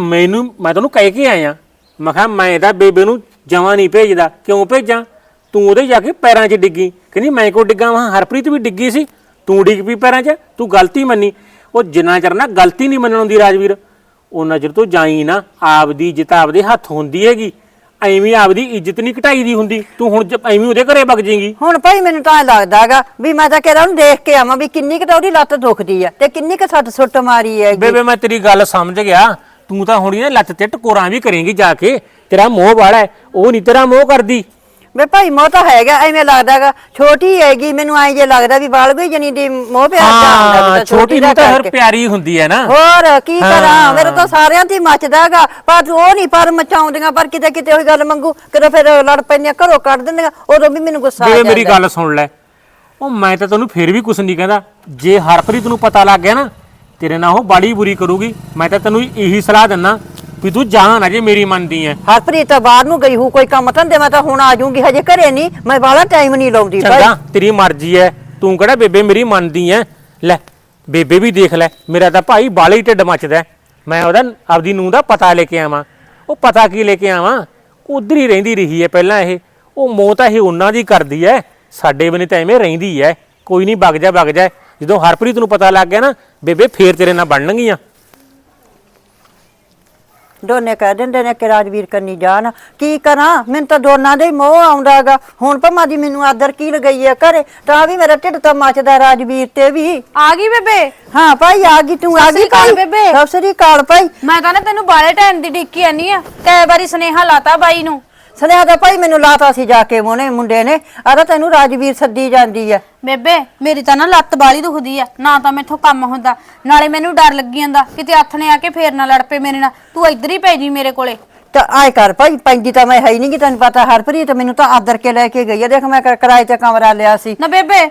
ਮੈਨੂੰ ਮੈਂ ਤੈਨੂੰ ਕਹਿ ਕੇ ਆਇਆ। ਮੈਂ ਕਿਹਾ ਮੈਂ ਤਾਂ ਬੇਬੇ ਨੂੰ ਜਮਾਂ ਨਹੀਂ ਭੇਜਦਾ। ਕਿਉਂ ਭੇਜਾਂ? ਤੂੰ ਉਹਦੇ ਜਾ ਕੇ ਪੈਰਾਂ 'ਚ ਡਿੱਗੀ। ਕਹਿੰਦੀ ਮੈਂ ਕੋ ਡਿੱਗਾ ਵਾਂ? ਹਰਪ੍ਰੀਤ ਵੀ ਡਿੱਗੀ ਸੀ। ਤੂੰ ਡਿੱਗ ਪਈ ਪੈਰਾਂ 'ਚ ਤੂੰ ਗਲਤੀ ਮੰਨੀ। ਉਹ ਜਿੰਨਾ ਚਿਰ ਨਾ ਗਲਤੀ ਨਹੀਂ ਮੰਨਣ ਦੀ ਰਾਜਵੀਰ ਉਹਨਾਂ ਚਿਰ ਤੂੰ ਜਾਈ ਨਾ ਆਪਦੀ ਇੱਜ਼ਤ ਆਪਦੇ ਹੱਥ ਹੁੰਦੀ ਹੈਗੀ। ਐਵੇਂ ਆਪਦੀ ਇੱਜ਼ਤ ਨਹੀਂ ਘਟਾਈ ਦੀ ਹੁੰਦੀ। ਤੂੰ ਹੁਣ ਜ- ਐਵੇਂ ਉਹਦੇ ਘਰੇ ਵਗ ਜਾਏਗੀ। ਹੁਣ ਭਾਈ ਮੈਨੂੰ ਤਾਂ ਐਂ ਲੱਗਦਾਗਾ ਵੀ ਮੈਂ ਤਾਂ ਕਿਹੜਾ ਉਹਨੂੰ ਦੇਖ ਕੇ ਆਵਾਂ ਵੀ ਕਿੰਨੀ ਕੁ ਤਾਂ ਉਹਦੀ ਲੱਤ ਦੁਖਦੀ ਆ ਤੇ ਕਿੰਨੀ ਕੁ ਸੱਟ ਸੁੱਟ ਮਾਰੀ ਹੈਗੀ। ਬੇਬੇ ਮੈਂ ਤੇਰੀ ਗੱਲ ਸਮਝ ਗਿਆ। ਤੂੰ ਤਾਂ ਹੁਣੀ ਨਾ ਲੱਤ ਤੇ ਟਕੋਰਾਂ ਵੀ ਕਰੇਂਗੀ ਜਾ ਕੇ। ਤੇਰਾ ਮੋਹ ਵਾਲਾ ਹੈ। ਉਹ ਨਹੀਂ ਤੇਰਾ ਮੋਹ ਕਰਦੀ। ਵੇ ਭਾਈ ਮੋਹ ਤਾਂ ਹੈਗਾ ਐਵੇਂ ਲੱਗਦਾਗਾ ਛੋਟੀ ਹੈਗੀ ਮੈਨੂੰ ਐਂ ਜੇ ਲੱਗਦਾ ਵੀ ਬਾਲ ਗਈ ਜਣੀ ਦੀ ਮੋਹ ਪਿਆਰ ਦਾ ਹੁੰਦਾ ਹਾਂ ਛੋਟੀ ਦਾ ਨੂੰ ਤਾਂ ਹਰ। ਪਿਆਰੀ ਹੁੰਦੀ ਹੈ ਨਾ। ਹੋਰ ਕੀ। ਕਰਾਂ? ਮੇਰੇ ਤਾਂ ਸਾਰਿਆਂ ਹੀ ਮੱਚਦਾਗਾ ਪਰ ਉਹ ਨਹੀਂ ਪਰ ਮਚਾਉਂਦੀਆਂ ਪਰ ਕਿਤੇ ਕਿਤੇ ਉਹੀ ਗੱਲ ਮੰਗੂ ਕਿਤੇ ਫਿਰ ਲੜ ਪੈਂਦੀਆਂ ਘਰੋਂ ਕੱਢ ਦਿੰਦੀਆਂ ਉਦੋਂ ਵੀ ਮੈਨੂੰ ਗੁੱਸਾ ਆ ਜਾਂਦਾ ਮੇਰੀ ਗੱਲ ਸੁਣ ਲੈ। ਉਹ ਮੈਂ ਤਾਂ ਤੈਨੂੰ ਫੇਰ ਵੀ ਕੁਝ ਨਹੀਂ ਕਹਿੰਦਾ। ਜੇ ਹਰਪ੍ਰੀਤ ਨੂੰ ਪਤਾ ਲੱਗ ਗਿਆ ਨਾ ਤੇਰੇ ਨਾਲ ਉਹ ਬਾੜੀ ਬੁਰੀ ਕਰੂਗੀ ਮੈਂ ਤਾਂ ਤੈਨੂੰ ਇਹੀ ਸਲਾਹ ਦਿੰਨਾ ਵੀ ਤੂੰ ਜਾਣ ਅਜੇ ਮੇਰੀ ਮੰਨਦੀ ਐ। ਹਰਪ੍ਰੀਤ ਤਾਂ ਬਾਹਰ ਨੂੰ ਗਈ ਹੂ ਕੋਈ ਕੰਮ ਧੰਦੇ ਮੈਂ ਤਾਂ ਹੁਣ ਆ ਜਾਊਂਗੀ ਹਜੇ ਘਰੇ ਨਹੀਂ ਮੈਂ ਬਾਹਲਾ ਟਾਈਮ ਨਹੀਂ ਲਾਉਂਦੀ ਭਾਈ ਚੰਗਾ ਤੇਰੀ ਮਰਜ਼ੀ ਐ। ਤੂੰ ਕਿਹੜਾ ਬੇਬੇ ਮੇਰੀ ਮੰਨਦੀ ਐ? ਲੈ ਬੇਬੇ ਵੀ ਦੇਖ ਲੈ ਮੇਰਾ ਤਾਂ ਭਾਈ ਬਾਲੇ ਹੀ ਢਿੱਡ ਮੱਚਦਾ। ਮੈਂ ਉਹਦਾ ਆਪਦੀ ਨੂੰਹ ਦਾ ਪਤਾ ਲੈ ਕੇ ਆਵਾਂ। ਉਹ ਪਤਾ ਕੀ ਲੈ ਕੇ ਆਵਾਂ? ਉਧਰ ਹੀ ਰਹਿੰਦੀ ਰਹੀ ਐ ਪਹਿਲਾਂ ਇਹ। ਉਹ ਮੋਹ ਤਾਂ ਇਹ ਉਹਨਾਂ ਦੀ ਕਰਦੀ ਐ। ਸਾਡੇ ਬਨੇ ਤਾਂ ਐਵੇਂ ਰਹਿੰਦੀ ਐ। ਕੋਈ ਨਹੀਂ ਵਗ ਜਾ ਵਗ ਜਾ। ਜਦੋਂ ਹਰਪ੍ਰੀਤ ਨੂੰ ਪਤਾ ਲੱਗ ਗਿਆ ਨਾ ਬੇਬੇ ਫੇਰ ਤੇਰੇ ਨਾਲ ਬਣਨਗੀਆਂ। ਦੋਨੇ ਕਹਿ ਦਿੰਦੇ ਨੇ ਕਿ ਰਾਜਵੀਰ ਕੰਨੀ ਜਾਣ ਕੀ ਕਰਾਂ? ਮੈਨੂੰ ਤਾਂ ਦੋਨਾਂ ਦੇ ਹੀ ਮੋਹ ਆਉਂਦਾਗਾ। ਹੁਣ ਭਮਾ ਦੀ ਮੈਨੂੰ ਆਦਰ ਕੀ ਲਗਈ ਹੈ ਘਰੇ? ਤਾਂ ਵੀ ਮੇਰਾ ਢਿੱਡ ਤਾਂ ਮੱਚਦਾ ਰਾਜਵੀਰ ਤੇ ਵੀ। ਆ ਗਈ ਬੇਬੇ? ਹਾਂ ਭਾਈ ਆ ਗਈ ਤੂੰ ਆ ਸਤਿ ਗਈ ਸ੍ਰੀ ਅਕਾਲ ਭਾਈ। ਬੇਬੇ। ਸਤਿ ਸ੍ਰੀ ਅਕਾਲ ਭਾਈ। ਮੈਂ ਤਾਂ ਨਾ ਤੈਨੂੰ ਬਾਲੇ ਟਾਈਮ ਦੀ ਡਿੱਕੀ ਆਨੀ ਆ। ਕਈ ਵਾਰੀ ਸੁਨੇਹਾ ਲਾਤਾ ਬਾਈ ਨੂੰ। ਸੁਨੇਹਾ ਤਾਂ ਭਾਈ ਮੈਨੂੰ ਲਾਤਾ ਸੀ ਜਾ ਕੇ ਮੋਨੇ ਮੁੰਡੇ ਨੇ। ਆਦਾ ਤੈਨੂੰ ਰਾਜਵੀਰ ਸੱਦੀ ਜਾਂਦੀ ਹੈ ਬੇਬੇ ਮੇਰੀ ਤਾਂ ਨਾ ਲੱਤ ਬਾਲੀ ਦੁਖਦੀ ਆ। ਨਾ ਤਾਂ ਮੈਥੋਂ ਕੰਮ ਹੁੰਦਾ। ਨਾਲੇ ਮੈਨੂੰ ਡਰ ਲੱਗੀ ਜਾਂਦਾ। ਕਿਤੇ ਹੱਥ ਨੇ ਆ ਕੇ ਫੇਰ ਨਾ ਲੜ ਪਏ ਮੇਰੇ ਨਾਲ। ਤੂੰ ਇੱਧਰ ਹੀ ਪੈ ਜੀ ਮੇਰੇ ਕੋਲੇ। ਤਾਂ ਆਏ ਕਰ ਭਾਈ ਪੈਂਦੀ ਤਾਂ ਮੈਂ ਹੈ ਹੀ ਨਹੀਂ ਕਿ ਤੈਨੂੰ ਪਤਾ ਹਰਪ੍ਰੀਤ ਮੈਨੂੰ ਤਾਂ ਆਦਰ ਕੇ ਲੈ ਕੇ ਗਈ ਹੈ ਦੇਖ ਮੈਂ ਕਰ- ਕਿਰਾਏ ਤੇ ਕਮਰਾ ਲਿਆ ਸੀ। ਨਾ ਬੇਬੇ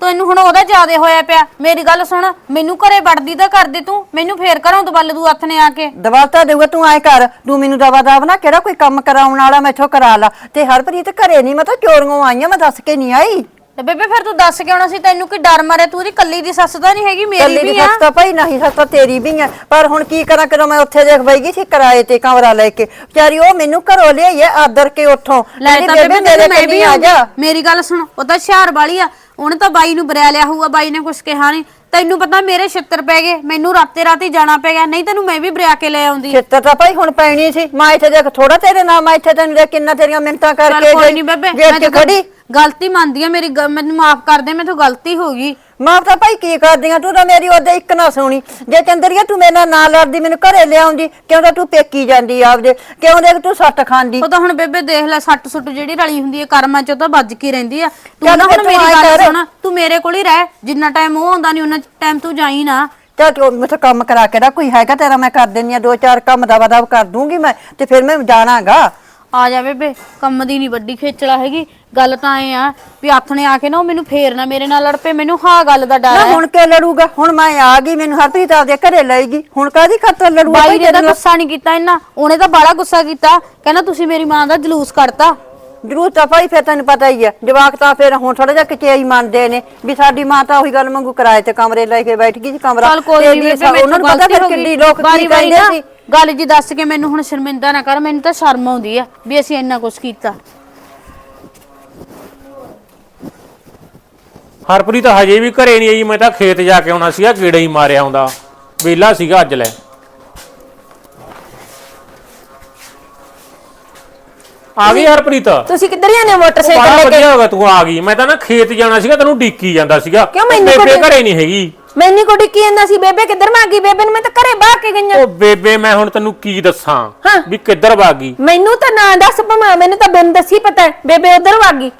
ਤੈਨੂੰ ਹੁਣ ਉਹਦਾ ਜ਼ਿਆਦੇ ਹੋਇਆ ਪਿਆ। ਮੇਰੀ ਗੱਲ ਸੁਣ ਮੈਨੂੰ ਘਰੇ ਵੜਦੀ ਤਾਂ ਕਰ ਦੇ ਤੂੰ। ਮੈਨੂੰ ਫੇਰ ਘਰੋਂ ਦਬਲ ਦੂ ਹੱਥ ਨੇ ਆ ਕੇ। ਦਵਾ ਤਾਂ ਦੇਊਗਾ ਤੂੰ ਆਏ ਕਰ। ਤੂੰ ਮੈਨੂੰ ਦਵਾ ਦਵਾ ਨਾ ਕਿਹੜਾ ਕੋਈ ਕੰਮ ਕਰਾਉਣ ਵਾਲਾ ਮੈਥੋਂ ਕਰਾ ਲਾ। ਤੇ ਹਰਪ੍ਰੀਤ ਘਰੇ ਨਹੀਂ ਮੈਂ ਤਾਂ ਚੋਰੀਆਂ ਆਈਆਂ ਮੈਂ ਦੱਸ ਕੇ ਨਹੀਂ ਆਈ। ਤੇ ਬੇਬੇ ਫਿਰ ਤੂੰ ਦੱਸ ਕੇ ਆਉਣਾ ਸੀ ਤੈਨੂੰ ਕੀ ਡਰ ਮਾਰਿਆ? ਤੂੰ ਉਹਦੀ ਕੱਲੀ ਦੀ ਸੱਸ ਤਾਂ ਨਹੀਂ ਹੈਗੀ ਮੇਰੀ ਕੱਲੀ ਵੀ ਦੀ ਆ। ਸੱਸ ਤਾਂ ਭਾਈ ਨਹੀਂ ਸੱਸ ਤਾਂ ਤੇਰੀ ਵੀ ਹੈ ਪਰ ਹੁਣ ਕੀ ਕਰਾਂ ਕਦੋਂ ਮੈਂ ਉੱਥੇ ਦੇਖ ਬਈ ਗਈ ਸੀ ਕਿਰਾਏ ਤੇ ਕਮਰਾ ਲੈ ਕੇ। ਵਿਚਾਰੀ ਉਹ ਮੈਨੂੰ ਘਰੋਂ ਲਿਆਈ ਹੈ ਆਦਰ ਕੇ ਉੱਥੋਂ। ਲੈ ਕਹਿੰਦੀ, ਤਾਂ ਬੇਬੇ ਮੈਂ ਵੀ ਆ ਜਾ। ਮੇਰੀ ਗੱਲ ਸੁਣ ਉਹ ਤਾਂ ਹੁਸ਼ਿਆਰ ਵਾਲੀ ਆ। ਉਹਨੇ ਤਾਂ ਬਾਈ ਨੂੰ ਬਰਿਆ ਲਿਆ ਹੋਊਗਾ ਬਾਈ ਨੇ ਕੁਝ ਕਿਹਾ ਨਹੀਂ ਤੈਨੂੰ ਪਤਾ ਮੇਰੇ ਛਿੱਤਰ ਪੈ ਗਏ ਮੈਨੂੰ ਰਾਤੇ ਰਾਤੀ ਜਾਣਾ ਪੈ ਗਿਆ ਨਹੀਂ ਤੈਨੂੰ ਮੈਂ ਵੀ ਬਰਿਆ ਕੇ ਲੈ ਆਉਂਦੀ। ਛੇਤਰ ਤਾਂ ਭਾਈ ਹੁਣ ਪੈਣੀ ਸੀ ਮੈਂ ਇੱਥੇ ਦੇਖ ਥੋੜਾ ਤੇਰੇ ਨਾਲ ਮੈਂ ਇੱਥੇ ਤੈਨੂੰ ਦੇਖ ਕਿੰਨਾ ਤੇਰੀਆਂ ਮਿੰਤਾਂ ਕਰਕੇ ਕੋਈ ਨਹੀਂ ਬੇਬੇ ਗੇਟ ਤਾਂ ਖੜੀ। ਗਲਤੀ ਮੰਨਦੀ ਆ ਮੇਰੀ ਗ- ਮੈਨੂੰ ਮਾਫ ਕਰ ਦੇ ਮੈਥੋਂ ਗਲਤੀ ਹੋ ਗਈ। ਮਾਂ ਤਾਂ ਭਾਈ ਕੀ ਕਰਦੀਆਂ? ਤੂੰ ਤਾਂ ਮੇਰੀ ਉਹਦੇ ਇੱਕ ਨਾ ਸੁਣੀ। ਜੇ ਚੰਦਰੀਆ ਤੂੰ ਮੇਰੇ ਨਾਲ ਨਾ ਲੜਦੀ ਮੈਨੂੰ ਘਰੇ ਲਿਆਉਂਦੀ ਕਿਉਂ ਤਾਂ ਤੂੰ ਪੇਕੀ ਜਾਂਦੀ ਆਪਦੇ? ਕਿਉਂ ਦੇਖ ਤੂੰ ਸੱਟ ਖਾਂਦੀ? ਉਹ ਤਾਂ ਹੁਣ ਬੇਬੇ ਦੇਖ ਲੈ ਸੱਟ ਸੁੱਟ ਜਿਹੜੀ ਰਲੀ ਹੁੰਦੀ ਹੈ ਕਰਮਾਂ ਚ ਉਹ ਤਾਂ ਵੱਜ ਕੇ ਰਹਿੰਦੀ ਆ। ਤੂੰ ਚੱਲ ਨਾ ਫਿਰ ਹੁਣ ਤੂੰ ਮੇਰੀ ਆਏਂ ਗੱਲ ਕਰ। ਸੁਣ ਤੂੰ ਮੇਰੇ ਕੋਲ ਹੀ ਰਹਿ ਜਿੰਨਾ ਟਾਈਮ ਉਹ ਆਉਂਦਾ ਨਹੀਂ ਉਹਨਾਂ ਟਾਈਮ ਤੂੰ ਜਾਈ ਨਾ। ਚੱਲ ਤੂੰ ਮੈਥੋਂ ਕੰਮ ਕਰਾ ਕੇ ਨਾ ਕੋਈ ਹੈਗਾ ਤੇਰਾ ਮੈਂ ਕਰ ਦਿੰਦੀ ਆ ਦੋ ਚਾਰ ਕੰਮ ਦਵਾ ਦਵ ਕਰ ਦੂੰਗੀ ਮੈਂ ਤੇ ਫਿਰ ਮੈਂ ਜਾਣਾਗਾ। ਆ ਜਾ ਬੇਬੇ ਕੰਮ ਦੀ ਨਹੀਂ ਵੱਡੀ ਖੇਚਲਾ ਹੈਗੀ। ਗੱਲ ਤਾਂ ਐ ਆ ਵੀ ਨੇ ਆ ਕੇ ਨਾ ਉਹ ਮੈਨੂੰ ਫੇਰ ਨਾ ਮੇਰੇ ਨਾਲ ਲੜ ਪਏ ਮੈਨੂੰ ਹਾਂ ਗੱਲ ਦਾ ਡਰ ਨਾ ਹੈ। ਹੁਣ ਕੇ ਲੜੂਗਾ? ਹੁਣ ਮੈਂ ਆ ਗਈ ਮੈਨੂੰ ਹਰਪ੍ਰੀਤ ਆਪਦੇ ਘਰੇ ਲਏਗੀ ਹੁਣ ਕਾਦੀ ਖਾਤਰ ਲੜੂਗਾ ਬਾਈ ਨੇ ਤਾਂ? ਗੁੱਸਾ ਨਹੀਂ ਕੀਤਾ ਇਹਨਾਂ ਉਹਨੇ ਤਾਂ ਬੜਾ ਗੁੱਸਾ ਕੀਤਾ। ਕਹਿੰਦਾ ਤੁਸੀਂ ਮੇਰੀ ਮਾਂ ਦਾ ਜਲੂਸ ਕੱਢਤਾ। ਜ਼ਰੂਰ ਤਾਂ ਭਾਈ ਫਿਰ ਤੈਨੂੰ ਪਤਾ ਹੀ ਹੈ ਜਵਾਕ ਤਾਂ ਫਿਰ ਹੁਣ ਥੋੜਾ ਜਿਹਾ ਕਚੇਈ ਮੰਨਦੇ ਨੇ ਵੀ ਸਾਡੀ ਮਾਂ ਤਾਂ ਉਹੀ ਗੱਲ ਮੰਗੂ ਕਿਰਾਏ ਤੇ ਕਮਰੇ ਲੈ ਕੇ ਬੈਠ ਗਈ ਸੀ ਕਮਰਾ। ਚੱਲ ਕੋਈ ਤੇ ਨਹੀਂ ਵੀ ਬੇਬੇ ਮੈਨੂੰ ਉਹਨਾਂ ਨੂੰ ਪਤਾ ਫਿਰ ਕਿੰਨੀ ਲੋਕ ਕੀ ਕਹਿੰਦੇ ਸੀ ਗੱਲ ਜੀ ਦੱਸ ਕੇ ਮੈਨੂੰ ਹੁਣ ਸ਼ਰਮਿੰਦਾ ਨਾ ਕਰ ਮੈਨੂੰ ਤਾਂ ਸ਼ਰਮ ਆਉਂਦੀ ਆ ਵੀ ਅਸੀਂ ਇੰਨਾ ਕੁਝ ਕੀਤਾ। ਹਰਪ੍ਰੀਤ ਹਜੇ ਵੀ ਘਰੇ ਨਹੀਂ ਆਈ ਮੈਂ ਤਾਂ ਖੇਤ ਜਾ ਕੇ ਆਉਣਾ ਸੀਗਾ ਕੀੜਾ ਹੀ ਮਾਰਿਆ ਆਉਂਦਾ। ਵੇਲਾ ਸੀਗਾ ਅੱਜ ਲੈ। ਆ ਗਈ ਹਰਪ੍ਰੀਤ। ਤੁਸੀਂ ਕਿੱਧਰ ਜਾਂਦੇ ਹੋ ਮੋਟਰਸਾਈਕਲ ਬੜਾ ਲੈ ਕੇ? ਵਧੀਆ ਹੋ ਗਿਆ ਤੂੰ ਆ ਗਈ। ਮੈਂ ਤਾਂ ਨਾ ਖੇਤ ਜਾਣਾ ਸੀਗਾ ਤੈਨੂੰ ਡੀਕੀ ਜਾਂਦਾ ਸੀਗਾ। ਕਿਉਂ ਮੈਨੂੰ ਬੇਬੇ ਕੋਈ- ਘਰੇ ਨਹੀਂ ਹੈਗੀ। ਮੈਨੀ ਕੋਡੀ ਕੀ ਜਾਂਦਾ ਸੀ? ਬੇਬੇ ਕਿੱਧਰ ਮੈਂ ਗਈ? ਬੇਬੇ ਨੂੰ ਮੈਂ ਤਾਂ ਘਰੇ ਬਾਹ ਕੇ ਗਈਆਂ। ਉਹ ਬੇਬੇ ਮੈਂ ਹੁਣ ਤੈਨੂੰ ਕੀ ਦੱਸਾਂ। ਵੀ ਕਿੱਧਰ ਭਾਗੀ ਮੈਨੂੰ ਤਾਂ ਨਾ ਦੱਸ ਭਮਾ ਮੈਨੂੰ ਤਾਂ ਬਿਨ ਦੱਸੀ ਪਤਾ। ਹੈ ਬੇਬੇ ਉਧਰ ਵਾਗੀ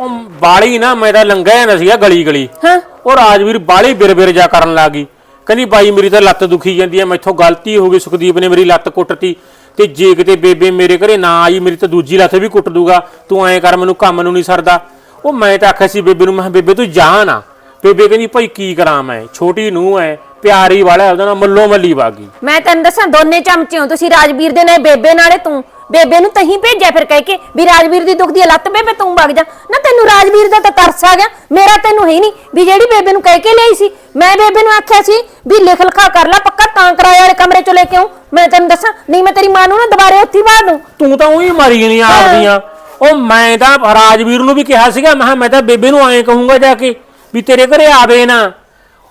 ਉਹ ਬਾਲੀ ਨਾ ਮੈਂ ਤਾਂ ਲੰਘਿਆ ਜਾਂਦਾ ਸੀਗਾ ਗਲੀ ਗਲੀ। ਹਾਂ। ਉਹ ਰਾਜਵੀਰ ਬਾਲੀ ਬਿਰ ਬਿਰ ਜਾ ਕਰਨ ਲੱਗੀ ਕਹਿੰਦੀ ਬਾਈ ਮੇਰੀ ਤਾਂ ਲੱਤ ਦੁਖੀ ਜਾਂਦੀ ਐ ਮੈਥੋਂ ਗਲਤੀ ਹੋ ਗਈ ਸੁਖਦੀਪ ਨੇ ਮੇਰੀ ਲੱਤ ਕੁੱਟਤੀ। ਤੇ ਜੇ ਕਿਤੇ ਬੇਬੇ ਮੇਰੇ ਘਰੇ ਨਾ ਆਈ ਮੇਰੀ ਤਾਂ ਦੂਜੀ ਲੱਤ ਵੀ ਕੁੱਟ ਦੂਗਾ ਤੂੰ ਐਂ ਕਰ ਮੈਨੂੰ ਕੰਮ ਨੂੰ ਨਹੀਂ ਸਰਦਾ। ਉਹ ਮੈਂ ਤਾਂ ਆਖਿਆ ਸੀ ਬੇਬੇ ਨੂੰ ਮੈਂ ਕਿਹਾ, ਬੇਬੇ ਤੂੰ ਜਾ ਨਾ ਬੇਬੇ ਕਹਿੰਦੀ ਭਾਈ ਕੀ ਕਰਾਂ ਮੈਂ? ਛੋਟੀ ਨੂੰ ਐ ਪਿਆਰੀ ਵਾਲਾ ਉਹਦਾ ਨਾਲ ਮੱਲੋ ਮੱਲੀ ਵਾਗੀ ਮੈਂ ਤੈਨੂੰ ਦੱਸਾਂ ਦੋਨੇ ਚਮਚੇ ਹੋ ਤੁਸੀਂ ਰਾਜਵੀਰ ਦੇ ਨਾਲ ਬੇਬੇ ਨਾਲੇ ਤੂੰ। ਬੇਬੇ ਨੂੰ ਤਹੀਂ ਭੇਜਿਆ ਫਿਰ ਕਹਿ ਕੇ ਵੀ ਰਾਜਵੀਰ ਦੀ ਦੁਖਦੀ ਹੈ ਲੱਤ ਬੇਬੇ ਤੂੰ ਵਗ ਜਾ। ਨਾ ਤੈਨੂੰ ਰਾਜਵੀਰ ਦਾ ਤਾਂ ਤਰਸ ਆ ਗਿਆ ਮੇਰਾ ਤੈਨੂੰ ਹੈ ਨਹੀਂ ਵੀ ਜਿਹੜੀ ਬੇਬੇ ਨੂੰ ਕਹਿ ਕੇ ਲਈ ਸੀ। ਮੈਂ ਬੇਬੇ ਨੂੰ ਆਖਿਆ ਸੀ ਵੀ ਲਿਖ ਲਿਖਾ ਕਰ ਲੈ ਪੱਕਾ ਤਾਂ ਕਿਰਾਏ ਵਾਲੇ ਕਮਰੇ ਚੋਂ ਲੈ ਕੇ ਆਉਂ। ਮੈਂ ਤੈਨੂੰ ਦੱਸਾਂ ਨਹੀਂ ਮੈਂ ਤੇਰੀ ਮਾਂ ਨੂੰ ਨਾ ਦੁਬਾਰੇ ਉੱਥੇ ਹੀ ਬਾਹਰ ਦੂੰ। ਤੂੰ ਤਾਂ ਉਹੀ ਮਾਰੀ ਨਹੀਂ ਆਪਦੀਆਂ। ਉਹ ਮੈਂ ਤਾਂ ਰਾਜਵੀਰ ਨੂੰ ਵੀ ਕਿਹਾ ਸੀਗਾ ਮੈਂ ਕਿਹਾ ਮੈਂ ਤਾਂ ਬੇਬੇ ਨੂੰ ਐਂ ਕਹੂੰਗਾ ਜਾ ਕੇ ਵੀ ਤੇਰੇ ਘਰੇ ਆਵੇ ਨਾ।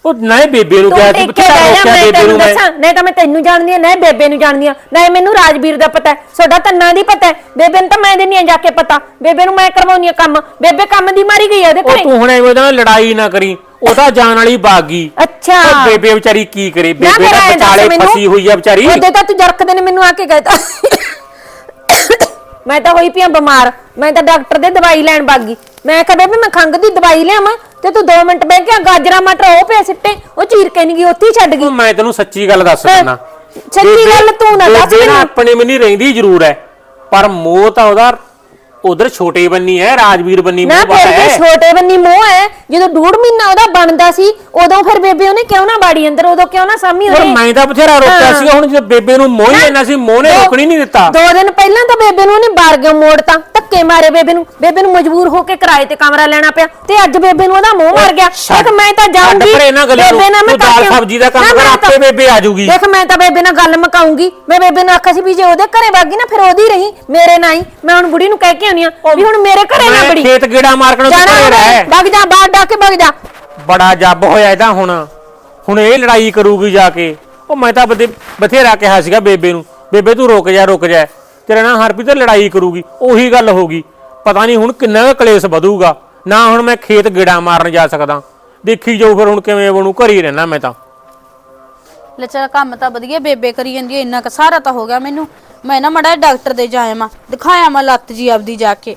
ਉਹ ਨਾ ਬੇਬੇ ਨੂੰ ਤੂੰ ਕਿਹਾ ਸੀ ਟਿੱਕੇ ਬਥੇਰਾ ਬਹਿ ਜਾ ਰੋਕਿਆ ਮੈਂ ਬੇਬੇ ਤੈਨੂੰ ਨੂੰ ਮੈਂ। ਦੱਸਾਂ ਨਹੀਂ ਤਾਂ ਮੈਂ ਤੈਨੂੰ ਜਾਣਦੀ ਆ ਨਾ ਬੇਬੇ ਨੂੰ ਜਾਣਦੀ ਆ ਨਾ ਮੈਨੂੰ ਰਾਜਵੀਰ ਦਾ ਪਤਾ ਹੈ ਤੁਹਾਡਾ ਤੰਨਾ ਦੀ ਪਤਾ ਹੈ। ਬੇਬੇ ਨੂੰ ਤਾਂ ਮੈਂ ਦਿੰਨੀ ਆ ਜਾ ਕੇ ਪਤਾ। ਬੇਬੇ ਨੂੰ ਮੈਂ ਕਰਵਾਉਣੀ ਆ ਕੰਮ। ਬੇਬੇ ਕੰਮ ਦੀ ਮਾਰੀ ਗਈ ਆ ਉਹਦੇ ਉਹ ਘਰੇ। ਤੂੰ ਹੁਣ ਉਹਦੇ ਨਾਲ ਲੜਾਈ ਨਾ ਕਰੀ ਉਹ ਤਾਂ ਜਾਣ ਵਾਲੀ ਬਾਗੀ। ਅੱਛਾ। ਉਹ ਬੇਬੇ ਵਿਚਾਰੀ ਕੀ ਕਰੇ? ਨਾ ਬੇਬੇ ਫਿਰ ਤਾਂ ਐਂ ਦੱਸ ਵਿਚਾਲੇ ਮੈਨੂੰ, ਫਸੀ ਹੋਈ ਆ ਵਿਚਾਰੀ। ਉਹਦੇ ਤਾਂ ਤੂੰ ਜਰਕਦੇ ਨੇ ਮੈਨੂੰ ਆ ਕੇ ਕਹਿਤਾ ਮੈਂ ਤਾਂ ਹੋਈ ਪਿਆ ਬਿਮਾਰ। ਮੈਂ ਤਾਂ ਡਾਕਟਰ ਦੇ ਦਵਾਈ ਲੈਣ ਬਾਗੀ। ਮੈਂ ਕਿਹਾ ਬੇਬੇ ਮੈਂ ਖੰਗ ਦੀ ਦਵਾਈ ਲਿਆਵਾਂ ਤੇ ਤੂੰ 2 ਮਿੰਟ ਬਹਿ ਕੇ ਗਾਜਰਾਂ ਮਟਰ ਉਹ ਪਿਆ ਸਿੱਟੇ ਉਹ ਚੀਰ ਕੇ ਨਹੀਂ ਗਈ ਉੱਥੇ ਹੀ ਛੱਡ ਗਈ ਉਹ ਮੈਂ ਤੈਨੂੰ ਸੱਚੀ ਗੱਲ ਦੱਸ। ਦਿੰਦਾ ਸੱਚੀ ਗੱਲ ਤੂੰ ਨਾ ਦੱਸ ਮੈਨੂੰ। ਆਪਣੇ ਮਨੀ ਰਹਿੰਦੀ ਜ਼ਰੂਰ ਹੈ ਪਰ ਮੋਹ ਤਾਂ ਉਹਦਾ ਉਧਰ ਛੋਟੇ ਬੰਨੀ ਹੈ ਰਾਜਵੀਰ ਬੰਨੀ ਨਾ ਮੋਹ ਫਿਰ ਜੇ ਹੈ। ਛੋਟੇ ਬੰਨੀ ਮੋਹ ਹੈ ਜਦੋਂ ਡੂੜ ਮਹੀਨਾ ਉਹਦਾ ਬਣਦਾ ਸੀ ਉਦੋਂ ਫਿਰ ਬੇਬੇ ਉਹਨੇ ਕਿਉਂ ਨਾ ਬਾੜੀ ਅੰਦਰ ਉਦੋਂ ਕਿਉਂ ਨਾ ਸਾਮੀ ਪਰ ਉਹਨੇ? ਮੈਂ ਤਾਂ ਬਥੇਰਾ ਰੋਕਿਆ ਹਾਂ। ਸੀਗਾ ਹੁਣ ਜਦੋਂ ਬੇਬੇ ਨੂੰ ਮੋਹ ਹੀ ਲੈਣਾ ਸੀ ਮੋਹ ਨੇ ਦੋ- ਰੋਕਣੀ ਨਹੀਂ ਦਿੱਤਾ। ਦੋ ਦਿਨ ਪਹਿਲਾਂ ਤਾਂ ਬੇਬੇ ਨੂੰ ਉਹਨੇ ਬਾਹਰ ਗਿਆ ਮੋੜਤਾ? ਧੱਕੇ ਮਾਰੇ ਬੇਬੇ ਨੂੰ। ਬੇਬੇ ਨੂੰ ਮਜਬੂਰ ਹੋ ਕੇ ਕਿਰਾਏ ਤੇ ਕਮਰਾ ਲੈਣਾ ਪਿਆ ਤੇ ਅੱਜ ਬੇਬੇ ਨੂੰ ਉਹਦਾ ਮੋਹ ਮਾਰ ਗਿਆ। ਦੇਖ ਮੈਂ ਤਾਂ ਜਾਊਂਗੀ। ਪਰੇ ਇਹਨਾਂ ਗੱਲਾਂ। ਬੇਬੇ ਨਾਲ ਮੈਂ ਤੂੰ ਦਾਲ ਸਬਜ਼ੀ ਦਾ ਕੰਮ ਨਾ, ਕਰ, ਮੈਂ ਤਾਂ- ਆਪੇ ਬੇਬੇ ਆ ਜਾਊਗੀ। ਦੇਖ ਮੈਂ ਤਾਂ ਬੇਬੇ ਨਾਲ ਗੱਲ ਮਕਾਉਂਗੀ ਮੈਂ ਬੇਬੇ ਨੂੰ ਆਖਿਆ ਸੀ ਵੀ ਜੇ ਉਹਦੇ ਘਰੇ ਵਾਗੀ ਨਾ ਫਿਰ ਉਹਦੀ ਰਹੀ ਮੇਰੇ ਨਾਲ ਹੀ। ਮੈਂ ਹੁਣ ਬੁੜੀ ਨੂੰ ਕਹਿ ਕੇ ਆਉਣੀ ਆ ਵੀ ਹੁਣ ਮੇਰੇ ਘਰੇ ਨਾ ਮੈਂ ਬੜੀ। ਖੇਤ ਗੇੜਾ ਮਾਰਕਣ ਤੋਂ ਜਾਣਾ ਘਰੇ ਰਹਿ ਵਗ ਜਾ ਬਾਹਰ ਡਾ ਕੇ ਵਗ ਜਾ। ਬੜਾ ਜੱਬ ਹੋਇਆ ਇਹਦਾ ਹੁਣ। ਹੁਣ ਇਹ ਲੜਾਈ ਕਰੂਗੀ ਜਾ ਕੇ। ਉਹ ਮੈਂ ਤਾਂ ਬਥੇਰਾ ਕਿਹਾ ਸੀਗਾ ਬੇਬੇ ਨੂੰ। ਬੇਬੇ ਤੂੰ ਰੁਕ ਜਾ ਰੁਕ ਜਾ। ਤੇਰੇ ਨਾਲ ਹਰਪ੍ਰੀਤ ਲੜਾਈ ਕਰੂਗੀ ਉਹੀ ਗੱਲ ਹੋਗੀ ਪਤਾ ਨਹੀਂ ਹੁਣ ਕਿੰਨਾ ਕੁ ਕਲੇਸ਼ ਵਧੂਗਾ। ਨਾ ਹੁਣ ਮੈਂ ਖੇਤ ਗੇੜਾ ਮਾਰਨ ਜਾ ਸਕਦਾ। ਦੇਖੀ ਜਾਊ ਫਿਰ ਹੁਣ ਕਿਵੇਂ ਬਣੂ ਘਰ ਹੀ ਰਹਿਣਾ ਮੈਂ ਤਾਂ। ਲੈ ਚਲ ਕੰਮ ਤਾਂ ਵਧੀਆ ਬੇਬੇ ਕਰੀ ਜਾਂਦੀ ਐ ਇੰਨਾ ਕ ਸਾਰਾ ਤਾਂ ਹੋ ਗਿਆ ਮੈਨੂੰ। ਮੈਂ ਨਾ ਮੜਾ ਡਾਕਟਰ ਦੇ ਜਾਇਆ ਮਾ ਦਿਖਾਇਆ ਮੈਂ ਲੱਤ ਜੀ ਆਪਦੀ ਜਾ ਕੇ।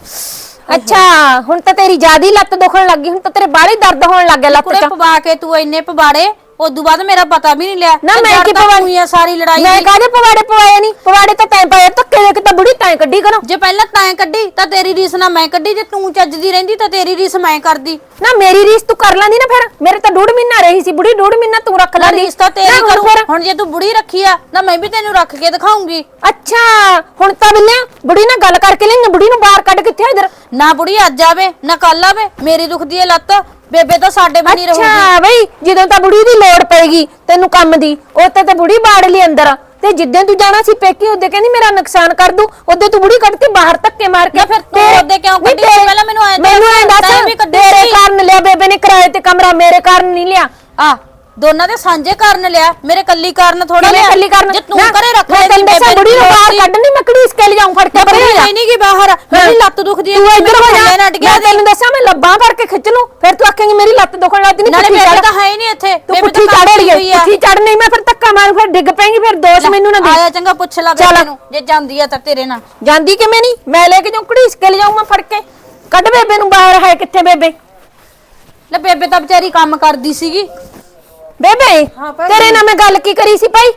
ਅੱਛਾ ਹੁਣ ਤਾਂ ਤੇਰੀ ਜਿਆਦੀ ਲੱਤ ਦੁਖਣ ਲੱਗੀ ਹੁਣ ਤਾਂ ਤੇਰੇ ਬਾਹਲੀ ਦਰਦ ਹੋਣ ਲੱਗ ਗਿਆ ਲੱਤ ਕੁੜੇ 'ਚ। ਪਵਾ ਕੇ ਤੂੰ ਇੰਨੇ ਪਵਾੜੇ ਉਦੋਂ ਬਾਅਦ ਮੇਰਾ ਪਤਾ ਵੀ ਨਹੀਂ ਲਿਆ। ਨਾ ਤੇ ਮੈਂ ਕੀ ਪਵਾ- ਹੋਈ ਆ ਸਾਰੀ ਲੜਾਈ ਮੈਂ ਦੀ। ਕਾਹਦੇ ਪਵਾੜੇ ਪਵਾਏ ਨਹੀਂ ਪਵਾੜੇ ਤਾਂ ਤੈਂ ਪਾਇਆ ਧੱਕੇ ਦੇ ਕੇ ਤਾਂ ਬੁੜੀ ਤੈਂ ਕੱਢੀ ਕਰੋ। ਜੇ ਪਹਿਲਾਂ ਤੈਂ ਕੱਢੀ ਤਾਂ ਤੇਰੀ ਰੀਸ ਨਾ ਮੈਂ ਕੱਢੀ ਜੇ ਤੂੰ ਚੱਜਦੀ ਰਹਿੰਦੀ ਤਾਂ ਤੇਰੀ ਰੀਸ ਮੈਂ ਕਰਦੀ। ਨਾ ਮੇਰੀ ਰੀਸ ਤੂੰ ਕਰ ਲੈਂਦੀ ਨਾ ਫਿਰ। ਮੇਰੇ ਤਾਂ ਡੂੜ ਮਹੀਨਾ ਰਹੀ ਸੀ ਬੁੜੀ ਡੂੜ ਮਹੀਨਾ ਤੂੰ ਰੱਖ ਨਾ ਲੈਂਦੀ। ਰੀਸ ਤਾਂ ਨਾ ਤੇਰੀ ਹੁਣ ਕਰੂੰ। ਫਿਰ- ਹੁਣ ਜੇ ਤੂੰ ਬੁੜੀ ਰੱਖੀ ਆ ਨਾ ਮੈਂ ਵੀ ਤੈਨੂੰ ਰੱਖ ਕੇ ਦਿਖਾਉਂਗੀ। ਅੱਛਾ ਹੁਣ ਤਾਂ ਬਿੱਲਿਆ ਬੁੜੀ ਨਾਲ ਗੱਲ ਕਰਕੇ ਲਈ ਬੁੜੀ ਨੂੰ ਬਾਹਰ ਕੱਢ ਕਿੱਥੇ ਇਧਰ। ਨਾ ਬੁੜੀ ਅੱਜ ਆਵੇ ਨਾ ਕੱਲ ਆਵੇ ਮੇਰੀ ਦੁਖਦੀ ਐ ਲੱਤ ਬੇਬੇ ਤਾਂ ਸਾਡੇ ਬਣੀ ਰਹੂਗੀ। ਅੱਛਾ ਬਈ ਜਦੋਂ ਤਾਂ ਬੁੜੀ ਦੀ ਲੋੜ ਪਏਗੀ ਤੈਨੂੰ ਕੰਮ ਦੀ ਉੱਤੇ ਤੇ ਬੁੜੀ ਬਾੜ ਲਈ ਅੰਦਰ ਤੇ ਜਿੱਦਾਂ ਤੂੰ ਜਾਣਾ ਸੀ ਪੇਕੀ ਉਹਦੇ ਕਹਿੰਦੀ ਮੇਰਾ ਨੁਕਸਾਨ ਕਰ ਦੂ ਉਹਦੇ ਤੂੰ ਬੁੜੀ ਕੱਢਤੀ ਬਾਹਰ ਧੱਕੇ ਮਾਰ ਕੇ। ਫਿਰ ਤੂੰ ਉਹਦੇ ਕਿਉਂ ਨਹੀਂ ਕੱਢੀ? ਪਹਿਲਾਂ ਮੈਨੂੰ ਐਂ ਦੱਸ, ਮੈਨੂੰ ਐਂ ਦੱਸ ਵੀ ਕੱਢੀ ਤੇਰੇ। ਕਾਰਨ ਲਿਆ ਬੇਬੇ ਨੇ ਕਿਰਾਏ ਤੇ ਕਮਰਾ ਮੇਰੇ ਕਾਰਨ ਨਹੀਂ ਲਿਆ। ਆ ਦੋਨਾਂ ਦੇ ਸਾਂਝੇ ਕਾਰਨ ਲਿਆ ਮੇਰੇ ਕੱਲੀ ਕਾਰਨ ਥੋੜਾ ਲਿਆ। ਕੱਲੀ ਕਰਨ ਜੇ ਤੂੰ ਘਰੇ ਰੱਖ ਮੈਂ ਤੈਨੂੰ ਦੱਸਾਂ ਬੇਬੇ ਬੁੜੀ ਨੂੰ ਦੀ ਬਾਹਰ ਕੱਢਣੀ ਮੈਂ ਕੜੀਸ ਕੇ ਲਿਜਾਉਂ ਫੜ ਕੇ ਪਰੇ ਜਾ ਨਹੀਂ ਗਈ ਬਾਹਰ। ਮੇਰੀ ਲੱਤ ਦੁਖਦੀ ਐ ਤੂੰ ਇੱਧਰ ਹੋ ਜਾ। ਮੈਂ ਤੈਨੂੰ ਦੱਸਾਂ ਮੈਂ ਲੱਭਾਂ ਕਰਕੇ ਖਿੱਚ ਲੂੰ। ਫਿਰ ਤੂੰ ਆਖੇਂਗੀ ਮੇਰੀ ਲੱਤ ਦੁਖਣ ਲੱਗਦੀ ਨਹੀਂ ਨਾਲੇ ਚੜ੍ਹ। ਤਾਂ ਹੈ ਹੀ ਨਹੀਂ ਇੱਥੇ। ਤੂੰ ਪੁੱਠੀ ਚੜ ਰਹੀ ਹੈ। ਪੁੱਠੀ ਚੜ ਨਹੀਂ ਮੈਂ ਫਿਰ ਧੱਕਾ ਮਾਰੂ ਫਿਰ ਡਿੱਗ ਪੈਂਗੀ ਫਿਰ ਦੋਸ਼ ਮੈਨੂੰ ਨਾ ਦੇ। ਆਇਆ ਚੰਗਾ ਪੁੱਛ ਲੈ ਚੱਲ। ਬੇਬੇ ਨੂੰ ਜੇ ਜਾਂਦੀ ਆ ਤਾਂ ਤੇਰੇ ਨਾਲ। ਜਾਂਦੀ ਕਿਵੇਂ ਨਹੀਂ? ਮੈਂ ਲੈ ਕੇ ਜਾਉਂ ਘੜੀਸ ਕੇ ਲਿਜਾਉਂ ਮੈਂ ਫੜ ਕੇ। ਕੱਢ ਬੇਬੇ ਨੂੰ ਬਾਹਰ ਹੈ ਕਿੱਥੇ ਬੇਬੇ? ਲੈ ਬੇਬੇ ਤਾਂ ਵਿਚਾਰੀ ਕੰਮ ਕਰਦੀ ਸੀਗੀ। ਬੇਬੇ ਹਾਂ ਭਾਈ। ਤੇਰੇ ਨਾਲ ਮੈਂ ਗੱਲ ਕੀ ਕਰੀ ਸੀ ਭਾਈ?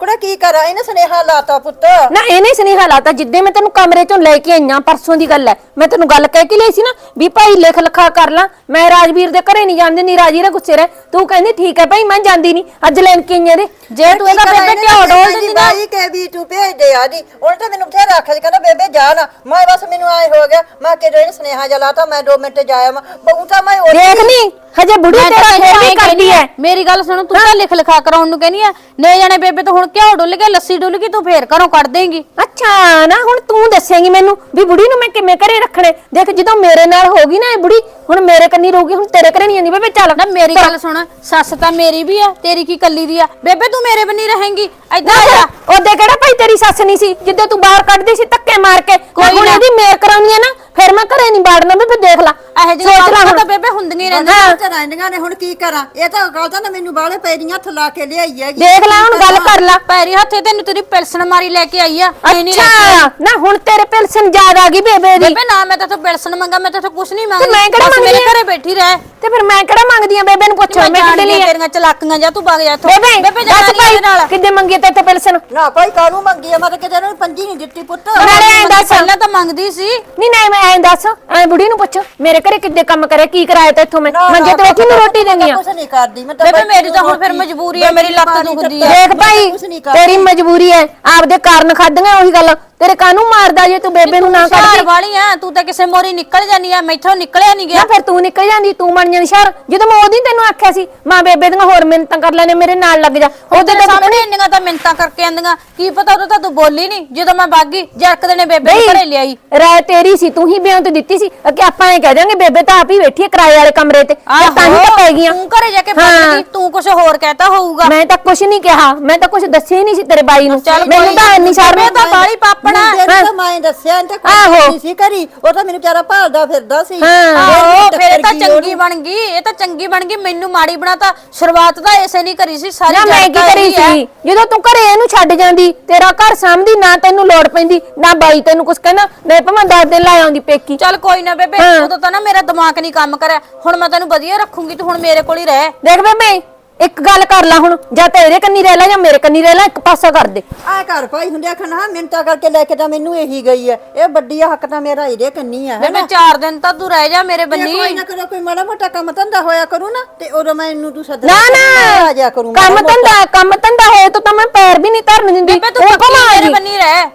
ਕੁੜਾ ਕੀ ਕਰਾਂ? ਇਹਨੇ ਸੁਨੇਹਾ ਲਾਤਾ ਪੁੱਤ। ਨਾ ਇਹਨੇ ਸੁਨੇਹਾ ਲਾਤਾ ਜਿੱਦੇ ਮੈਂ ਤੈਨੂੰ ਕਮਰੇ ਚੋਂ ਲੈ ਕੇ ਆਈਆਂ ਪਰਸੋਂ ਦੀ ਗੱਲ ਹੈ ਮੈਂ ਤੈਨੂੰ ਗੱਲ ਕਹਿ ਕੇ ਲਈ ਸੀ ਨਾ ਵੀ ਭਾਈ ਲਿਖ ਲਿਖਾ ਕਰ ਲਾਂ। ਮੈਂ ਰਾਜਵੀਰ ਦੇ ਘਰੇ ਨਹੀਂ ਜਾਂਦੀ ਨਹੀਂ ਰਾਜੀ ਰੇ ਗੁੱਸੇ ਰਹਿ। ਤੂੰ ਕਹਿੰਦੀ ਠੀਕ ਹੈ ਭਾਈ ਮੈਂ ਜਾਂਦੀ ਨਹੀਂ ਅੱਜ ਲੈਣ ਕੇ ਆਈਆਂ ਦੇ ਜੇ ਤੂੰ ਇਹਦਾ ਬੇਬੇ ਡੋਲ ਦਿੰਦੀ ਨਾ। ਬਾਈ ਕੇ ਵੀ ਤੂੰ ਭੇਜ ਦੇ ਆਦੀ। ਉਹਨੇ ਤਾਂ ਮੈਨੂੰ ਬਥੇਰਾ ਆਖਿਆ ਸੀ ਕਹਿੰਦਾ ਬੇਬੇ ਜਾ ਨਾ। ਮੈਂ ਬਸ ਮੈਨੂੰ ਆਏ ਹੋ ਗਿਆ। ਮੈਂ ਕਿ ਇਹਨੇ ਸੁਨੇਹਾ ਜਲਾਤਾ ਮੈਂ 2 ਮਿੰਟ ਜਾਇਆ ਮੈਂ ਬਹੁ ਤਾਂ ਮੈਂ ਦੇਖ ਨੀ। ਹਜੇ ਬੁੜੀ ਮੈਂ ਤਾਂ ਤੇਰਾ ਤੈਨੂੰ ਫੇਰ ਵੀ ਐਂ ਕਰਦੀ ਕਹਿੰਦੀ ਐ। ਆ, ਮੇਰੀ ਗੱਲ ਸੁਣ ਤੂੰ ਤਾਂ ਲਿਖ ਲਿਖਾ ਕਰਾਉਣ ਨੂੰ ਕਹਿੰਦੀ ਆ। ਨੇ ਜਾਣੇ ਬੇਬੇ ਤੋਂ ਹੁਣ ਘਿਓ ਡੁੱਲ ਗਿਆ ਲੱਸੀ ਡੁੱਲ ਗਈ ਤੂੰ ਫੇਰ ਘਰੋਂ ਕੱਢ ਦੇਂਗੀ। ਅੱਛਾ ਨਾ ਹੁਣ ਤੂੰ ਦੱਸੇਂਗੀ ਮੈਨੂੰ ਵੀ ਬੁੜੀ ਨੂੰ ਮੈਂ ਕਿਵੇਂ ਘਰੇ ਰੱਖਣੇ? ਦੇਖ ਜਦੋਂ ਮੇਰੇ ਨਾਲ ਹੋ ਗਈ ਨਾ ਇਹ ਬੁੜੀ ਹੁਣ ਮੇਰੇ ਕੰਨੀ ਰਹੂਗੀ ਹੁਣ ਤੇਰੇ ਘਰੇ ਨਹੀਂ ਆਂਦੀ ਬੇਬੇ ਚੱਲ ਨਾ ਮੇਰੀ ਗੱਲ ਸੁਣ ਸੱਸ ਤਾਂ ਮੇਰੀ ਵੀ ਆ ਤੇਰੀ ਕੀ ਕੱਲੀ ਦੀ ਆ? ਬੇਬੇ ਤੂੰ ਮੇਰੇ ਬੰਨੀ ਰਹੇਂਗੀ ਏਦਾਂ ਆ ਉਹਦੇ ਕਿਹੜਾ ਭਾਈ ਤੇਰੀ ਸੱਸ ਨਹੀਂ ਸੀ? ਜਿੱਦੇ ਤੂੰ ਬਾਹਰ ਕੱਢਦੀ ਸੀ ਧੱਕੇ ਮਾਰ ਕੇ ਕੋਈ ਹੁਣ। ਇਹਦੀ ਮੇਰ ਕਰਾਉਣੀ ਹੈ ਨਾ ਫਿਰ ਮੈਂ ਘਰੇ ਨਹੀਂ ਬਾੜਨਾ ਬੇਬੇ ਦੇਖ ਲੈ। ਇਹੋ ਜਿਹੀ ਗੱਲ। ਤਾਂ ਬੇਬੇ ਹੁੰਦੀਆਂ ਰਹਿੰਦੀਆਂ। ਤੇ ਰਹਿੰਦੀਆਂ ਨੇ ਹੁਣ ਕੀ ਕਰਾਂ? ਇਹ ਤਾਂ ਗੱਲ ਤਾਂ ਨਾ ਮੈਨੂੰ ਬਾਹਲੇ ਪੈਰੀਆਂ ਹੱਥ ਲਾ ਕੇ ਲਿਆਈ ਹੈਗੀ। ਦੇਖ ਲੈ ਹੁਣ ਗੱਲ ਕਰ? ਲੈ। ਪੈਰੀ ਹੱਥੇ ਤੈਨੂੰ ਤੇਰੀ ਪਿਲਸਣ ਮਾਰੀ ਲੈ ਕੇ ਆਈ ਆ ਅੱਛਾ ਨਾ ਹੁਣ ਤੇਰੇ ਪਿਲਸਨ ਯਾਦ ਆ ਗਈ ਬੇਬੇ ਦੀ। ਬੇਬੇ ਨਾ ਮੈਂ ਤਾਂ ਪਿਲਸਣ ਮੰਗਾ ਮੈਂ ਤਾਂ ਕੁਝ ਨਹੀਂ ਤੇ ਮੰਗਦੀ ਮੈਂ ਕਿਹੜਾ ਮੇਰੇ? ਘਰੇ ਬੈਠੀ ਰਹਿ। ਤੇ ਫਿਰ ਮੈਂ ਕਿਹੜਾ ਮੰਗਦੀ ਆ? ਬੇਬੇ ਨੂੰ ਪੁੱਛ ਮੈਂ ਕਿਹਦੇ ਲਈ ਤੇਰੀਆਂ ਚਲਾਕੀਆਂ ਜਾ ਤੂੰ ਵਗ ਜਾ ਇੱਥੋਂ। ਬੇਬੇ ਜਾਣੀ ਇਹਦੇ ਨਾਲ। ਭਾਈ ਕਿੱਦੇ ਮੰਗੀ ਤੇ ਤੇ ਪਿਲਸਨ ਨਾ? ਭਾਈ ਕਾਹਨੂੰ ਮੰਗੀ ਆ? ਮੈਂ ਤਾਂ ਕਿਤੇ ਨੂੰ ਪੰਜੀ ਨਹੀਂ ਦਿੱਤੀ ਪੁੱਤ। ਨਾਲੇ ਐਂ ਦੱਸ। ਪਹਿਲਾਂ ਤਾਂ ਮੰਗਦੀ ਸੀ। ਨਹੀਂ ਨਹੀਂ ਮੈਂ ਐਂ ਦੱਸ। ਐਂ ਬੁੜੀ ਨੂੰ ਪੁੱਛ ਮੇਰੇ ਘਰੇ ਕਿੱਦੇ ਕੰਮ ਕਰਿਆ ਕੀ ਕਰਾਇਆ ਤੇ ਇੱਥੋਂ ਮੈਂ ਮੰਜੇ ਤੇ ਬੈਠੀ ਨੂੰ ਰੋਟੀ ਦੇਣੀ ਆ। ਕੁਛ ਨਹੀਂ ਕਰਦੀ ਮੈਂ ਤਾਂ ਬੇਬੇ ਮੇਰੀ ਤਾਂ ਹੁਣ ਫਿਰ ਮਜਬੂਰੀ ਆ, ਮੇਰੀ ਲੱਤ ਦੁਖਦੀ ਆ। ਦੇਖ ਭਾਈ। ਤੇਰੀ ਮਜਬੂਰੀ ਹੈ ਆਪਦੇ ਕਾਰਨ ਖਾਦੀਆਂ ਉਹੀ ਗੱਲ। ਤੇਰੇ ਕਾਨੂੰ ਮਾਰਦਾ ਜੇ ਤੂੰ ਬੇਬੇ ਨੂੰ ਨਾ ਸ਼ਹਿਰ ਕੱਢਦੀ ਵਾਲੀ ਆ ਤੂੰ ਤਾਂ ਕਿਸੇ ਮੋਰੀ ਨਿਕਲ ਜਾਨੀ ਆ ਮੈਥੋਂ ਨਿਕਲਿਆ ਨਹੀਂ ਗਿਆ। ਨਾ ਫਿਰ ਤੂੰ ਨਿਕਲ ਜਾਂਦੀ ਤੂੰ ਬਣ ਜਾਂਦੀ ਸ਼ਰ ਜਦੋਂ ਮੈਂ ਉਹਦੀ ਤੈਨੂੰ ਆਖਿਆ ਸੀ ਮਾਂ ਬੇਬੇ ਦੀਆਂ ਹੋਰ ਮਿੰਤਾਂ ਕਰ ਲੈਣੇ ਮੇਰੇ ਨਾਲ ਲੱਗ ਜਾ। ਉਹਦੇ ਤਾਂ ਸਾਹਮਣੇ ਇੰਨੀਆਂ ਤਾਂ ਮਿੰਤਾਂ ਕਰਕੇ ਆਂਦੀਆਂ। ਕੀ ਪਤਾ ਉਦੋਂ ਤਾਂ ਤੂੰ ਬੋਲੀ ਨਹੀਂ ਜਦੋਂ ਮੈਂ ਬਾਗੀ ਜਰਕ ਦੇ ਨੇ ਬੇਬੇ ਨੂੰ ਘਰੇ ਲਿਆਈ। ਰਾਇ ਤੇਰੀ ਸੀ ਤੂੰ ਹੀ ਬਿਆਨ ਤੇ ਦਿੱਤੀ ਸੀ। ਕਿ ਆਪਾਂ ਇਹ ਕਹਿ ਦਿਆਂਗੇ ਬੇਬੇ ਤਾਂ ਆਪ ਹੀ ਬੈਠੀ ਹੈ ਕਿਰਾਏ ਵਾਲੇ ਕਮਰੇ ਤੇ। ਤੇ ਹੀ ਤਾਂ ਪੈ ਗਈਆਂ। ਤੂੰ ਘਰੇ ਜਾ ਕੇ। ਪੜਦੀ ਤੂੰ ਕੁਝ ਹੋਰ ਕਹਿਤਾ ਹੋਊਗਾ। ਮੈਂ ਤਾਂ ਕੁਝ ਨਹੀਂ ਕਿਹਾ ਮੈਂ ਤਾਂ ਕੁਝ ਦੱਸਿਆ ਹੀ ਨਹੀਂ ਸੀ ਤੇਰੇ ਬਾਈ ਨੂੰ। ਮੈਨੂੰ ਤਾਂ ਇੰਨੀ ਸ਼ਰਮ ਤਾਂ ਬਾਹਲੀ ਪਾਪਣਾ ਨੂੰ ਤਾਂ ਮੈਂ ਦੱਸਿਆ ਇਹ ਤਾਂ ਆਹੋ। ਕੋਈ ਨਹੀਂ ਸੀ ਕਰੀ ਉਹ ਤਾਂ ਮੈਨੂੰ ਵਿਚਾਰਾ ਭਾਲਦਾ ਫਿਰਦਾ ਸੀ ਹਾਂ। ਆਹੋ ਟੱਕਰ ਫੇਰ ਤਾਂ ਚੰਗੀ। ਬਣ ਗਈ ਇਹ ਤਾਂ ਚੰਗੀ ਬਣ ਗਈ ਮੈਨੂੰ ਮਾੜੀ ਬਣਾਤਾ ਸ਼ੁਰੂਆਤ ਤਾਂ ਐਸੇ ਨਹੀਂ ਕਰੀ ਸੀ ਸਾਰੀ ਨਾ ਮੈਂ ਕੀ ਕਰੀ ਹੈ। ਸੀ ਜਦੋਂ ਤੂੰ ਘਰੇ ਇਹਨੂੰ ਛੱਡ ਜਾਂਦੀ ਤੇਰਾ ਘਰ ਸਾਂਭਦੀ ਨਾ ਤੈਨੂੰ ਲੋੜ ਪੈਂਦੀ ਨਾ ਬਾਈ ਤੈਨੂੰ ਕੁਝ ਕਹਿੰਦਾ ਨਾ ਭਾਵੇਂ 10 ਦਿਨ ਲਾ ਆਉਂਦੀ ਪੇਕੀ ਚੱਲ ਕੋਈ ਨਾ ਬੇਬੇ ਹਾਂ। ਉਦੋਂ ਤਾਂ ਨਾ ਮੇਰਾ ਦਿਮਾਗ ਨਹੀਂ ਕੰਮ ਕਰਿਆ ਹੁਣ ਮੈਂ ਤੈਨੂੰ ਵਧੀਆ ਰੱਖੂੰਗੀ ਤੂੰ ਹੁਣ ਮੇਰੇ ਕੋਲ ਹੀ ਰਹਿ ਦੇਖ ਬੇਬੇ ਇੱਕ ਗੱਲ ਕਰ ਲੈ ਹੁਣ ਜਾਂ ਤਾਂ ਇਹਦੇ ਕੰਨੀ ਰਹਿ ਲੈ ਜਾਂ ਮੇਰੇ ਕੰਨੀ ਰਹਿ ਲੈ ਇੱਕ ਪਾਸਾ ਕਰ ਦੇ। ਆ ਘਰ ਭਾਈ ਹੁੰਦਿਆ ਖਣਾ ਮਿੰਤਾ ਕਰਕੇ ਲੈ ਕੇ ਤਾਂ ਮੈਨੂੰ ਇਹੀ ਗਈ ਹੈ ਇਹ ਵੱਡੀ ਆ ਹੱਕ ਤਾਂ ਮੇਰਾ ਇਹਦੇ ਕੰਨੀ ਆ ਬੇਬੇ ਚਾਰ ਦਿਨ ਤਾਂ ਤੂੰ ਰਹਿ ਜਾ ਮੇਰੇ ਜੇ ਬੰਨੀ। ਕੋਈ ਨਾ ਕਰੋ ਕੋਈ ਮਾੜਾ ਮੋਟਾ ਕੰਮ ਧੰਦਾ ਹੋਇਆ ਕਰੂ ਨਾ ਤੇ ਉਦੋਂ ਮੈਂ ਇਹਨੂੰ ਤੂੰ ਸੱਦ ਨਾ ਆ ਜਾ ਨਾ ਕਰੂੰ ਕੰਮ ਧੰਦਾ ਕੰਮ ਧੰਦਾ ਹੋਏ ਤਾਂ ਤਾਂ ਮੈਂ ਪੈਰ ਵੀ ਨਹੀਂ ਧਰਨ ਦਿੰਦੀ। ਬੇਬੇ ਤੂੰ ਉਹ ਪੱਕੀ ਮੇਰੇ। ਬੰਨੀ ਰਹਿ।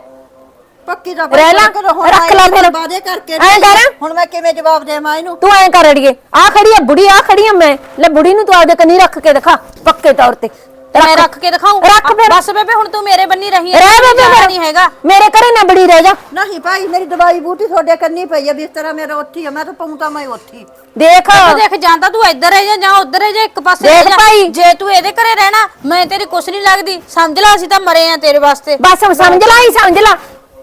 ਪੱਕੀ ਦਾ ਰਹਿ ਲਾ, ਰੱਖ ਲਾ ਫਿਰ। ਵਾਦੇ ਕਰਕੇ ਐਂ ਕਰ। ਹੁਣ ਮੈਂ ਕਿਵੇਂ ਜਵਾਬ ਦੇਵਾਂ ਇਹਨੂੰ? ਤੂੰ ਐਂ ਕਰ ਅੜੀਏ ਆ ਖੜੀ ਆ ਬੁੜੀ ਆ ਖੜੀ ਆ ਮੈਂ। ਲੈ ਬੁੜੀ ਨੂੰ ਤੂੰ ਆਪਦੇ ਕੰਨੀ ਰੱਖ ਕੇ ਦਿਖਾ ਪੱਕੇ ਤੌਰ ਤੇ। ਮੈਂ ਰੱਖ ਕੇ ਦਿਖਾਉਂ ਰੱਖ ਫਿਰ। ਬਸ ਬੇਬੇ ਹੁਣ ਤੂੰ ਮੇਰੇ ਬੰਨੀ ਰਹੀ ਹੈ ਰਹਿ ਬੇਬੇ ਫਿਰ। ਨਹੀਂ ਹੈਗਾ। ਮੇਰੇ ਘਰੇ ਨਾ ਬੜੀ ਰਹਿ ਜਾ। ਨਹੀਂ ਭਾਈ ਮੇਰੀ ਦਵਾਈ ਬੂਟੀ ਤੁਹਾਡੇ ਕੰਨੀ ਪਈ ਆ ਬਿਸਤਰਾ ਮੇਰਾ ਉੱਥੇ ਹੀ ਆ ਮੈਂ ਤਾਂ ਪਊਂ ਤਾਂ ਮੈਂ ਉੱਥੇ ਹੀ। ਦੇਖ। ਤੂੰ ਦੇਖ ਜਾਂਦਾ ਤੂੰ ਇੱਧਰ ਰਹਿ ਜਾ ਜਾਂ ਉੱਧਰ ਰਹਿ ਜਾ ਇੱਕ ਪਾਸੇ ਰਹਿ ਦੇਖ ਜਾ। ਭਾਈ। ਜੇ ਤੂੰ ਇਹਦੇ ਘਰੇ ਰਹਿਣਾ ਮੈਂ ਤੇਰੀ ਕੁਛ ਨਹੀਂ ਲੱਗਦੀ। ਸਮਝ ਲੈ ਅਸੀਂ ਤਾਂ ਮਰੇ ਆ ਤੇਰੇ ਵਾਸਤੇ। ਬਸ ਸਮਝ ਲਾ ਹੀ ਸਮਝ ਲਾ।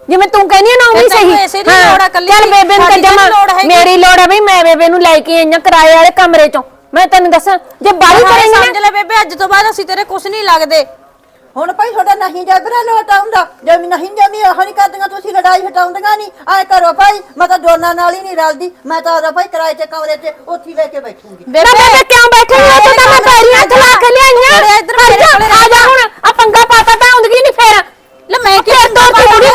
ਜਿਵੇਂ ਤੂੰ ਕਹਿੰਦੀ ਆ ਨਾ ਉਹ ਵੀ ਫਿਰ ਤੈਨੂੰ ਸਹੀ। ਦੀ ਲੋੜ ਆ ਇਕੱਲੀ ਚੱਲ ਦੀ, ਬੇਬੇ ਨੂੰ ਸਾਡੀ ਤਾਂ ਜਮਾ ਨੀ ਲੋੜ ਹੈਗੀ। ਮੇਰੀ ਲੋੜ ਆ ਬਈ ਮੈਂ ਬੇਬੇ ਨੂੰ ਲੈ ਕੇ ਆਈਆਂ ਕਿਰਾਏ ਵਾਲੇ ਕਮਰੇ ਚੋਂ। ਮੈਂ ਤੈਨੂੰ ਦੱਸਾਂ ਜੇ ਬਾਹਲੀ ਹਾਂ, ਕਰੇਂਗੀ ਸਮਝ ਨਾ ਲੈ ਬੇਬੇ ਅੱਜ ਤੋਂ ਬਾਅਦ ਅਸੀਂ ਤੇਰੇ ਕੁਛ ਨਹੀਂ ਲੱਗਦੇ। ਹੁਣ ਭਾਈ ਤੁਹਾਡਾ ਨਹੀਂ ਜਬਰਾ ਲੋਟ ਆਉਂਦਾ ਜੇ ਮੈਂ ਨਹੀਂ ਜਮੀ ਉਹ ਨਹੀਂ ਕਰਦੀਆਂ ਤੁਸੀਂ ਲੜਾਈ ਹਟਾਉਂਦੀਆਂ ਨਹੀਂ। ਐ ਕਰੋ ਭਾਈ ਮੈਂ ਤਾਂ ਦੋਨਾਂ ਨਾਲ ਹੀ ਨਹੀਂ ਰਲਦੀ। ਮੈਂ ਤਾਂ ਉਹਦਾ ਭਾਈ ਕਿਰਾਏ ਤੇ ਕਮਰੇ ਤੇ ਉੱਥੇ ਹੀ ਲੈ ਕੇ ਬੈਠੂੰਗੀ। ਨਾ ਬੇਬੇ ਕਿਉਂ ਬੈਠੀ ਆ ਤੂੰ ਤਾਂ ਮੈਂ ਪੈਰੀਆਂ ਹੱਥ ਲਾ ਕੇ ਲਿਆਈਆਂ ਅਰੇ ਇੱਧਰ ਹਟ ਜਾ, ਮੇਰੇ ਕੋਲੇ ਆ ਜਾ ਹੁਣ ਆ ਪੰਗਾ ਪਾਤਾ ਤਾਂ ਆਉਂਦੀ ਨਹੀਂ ਫੇਰ ਲੈ ਮੈਂ ਕੀ ਫੇਰ ਤੋਰ ਤੇ ਬੁੜੀ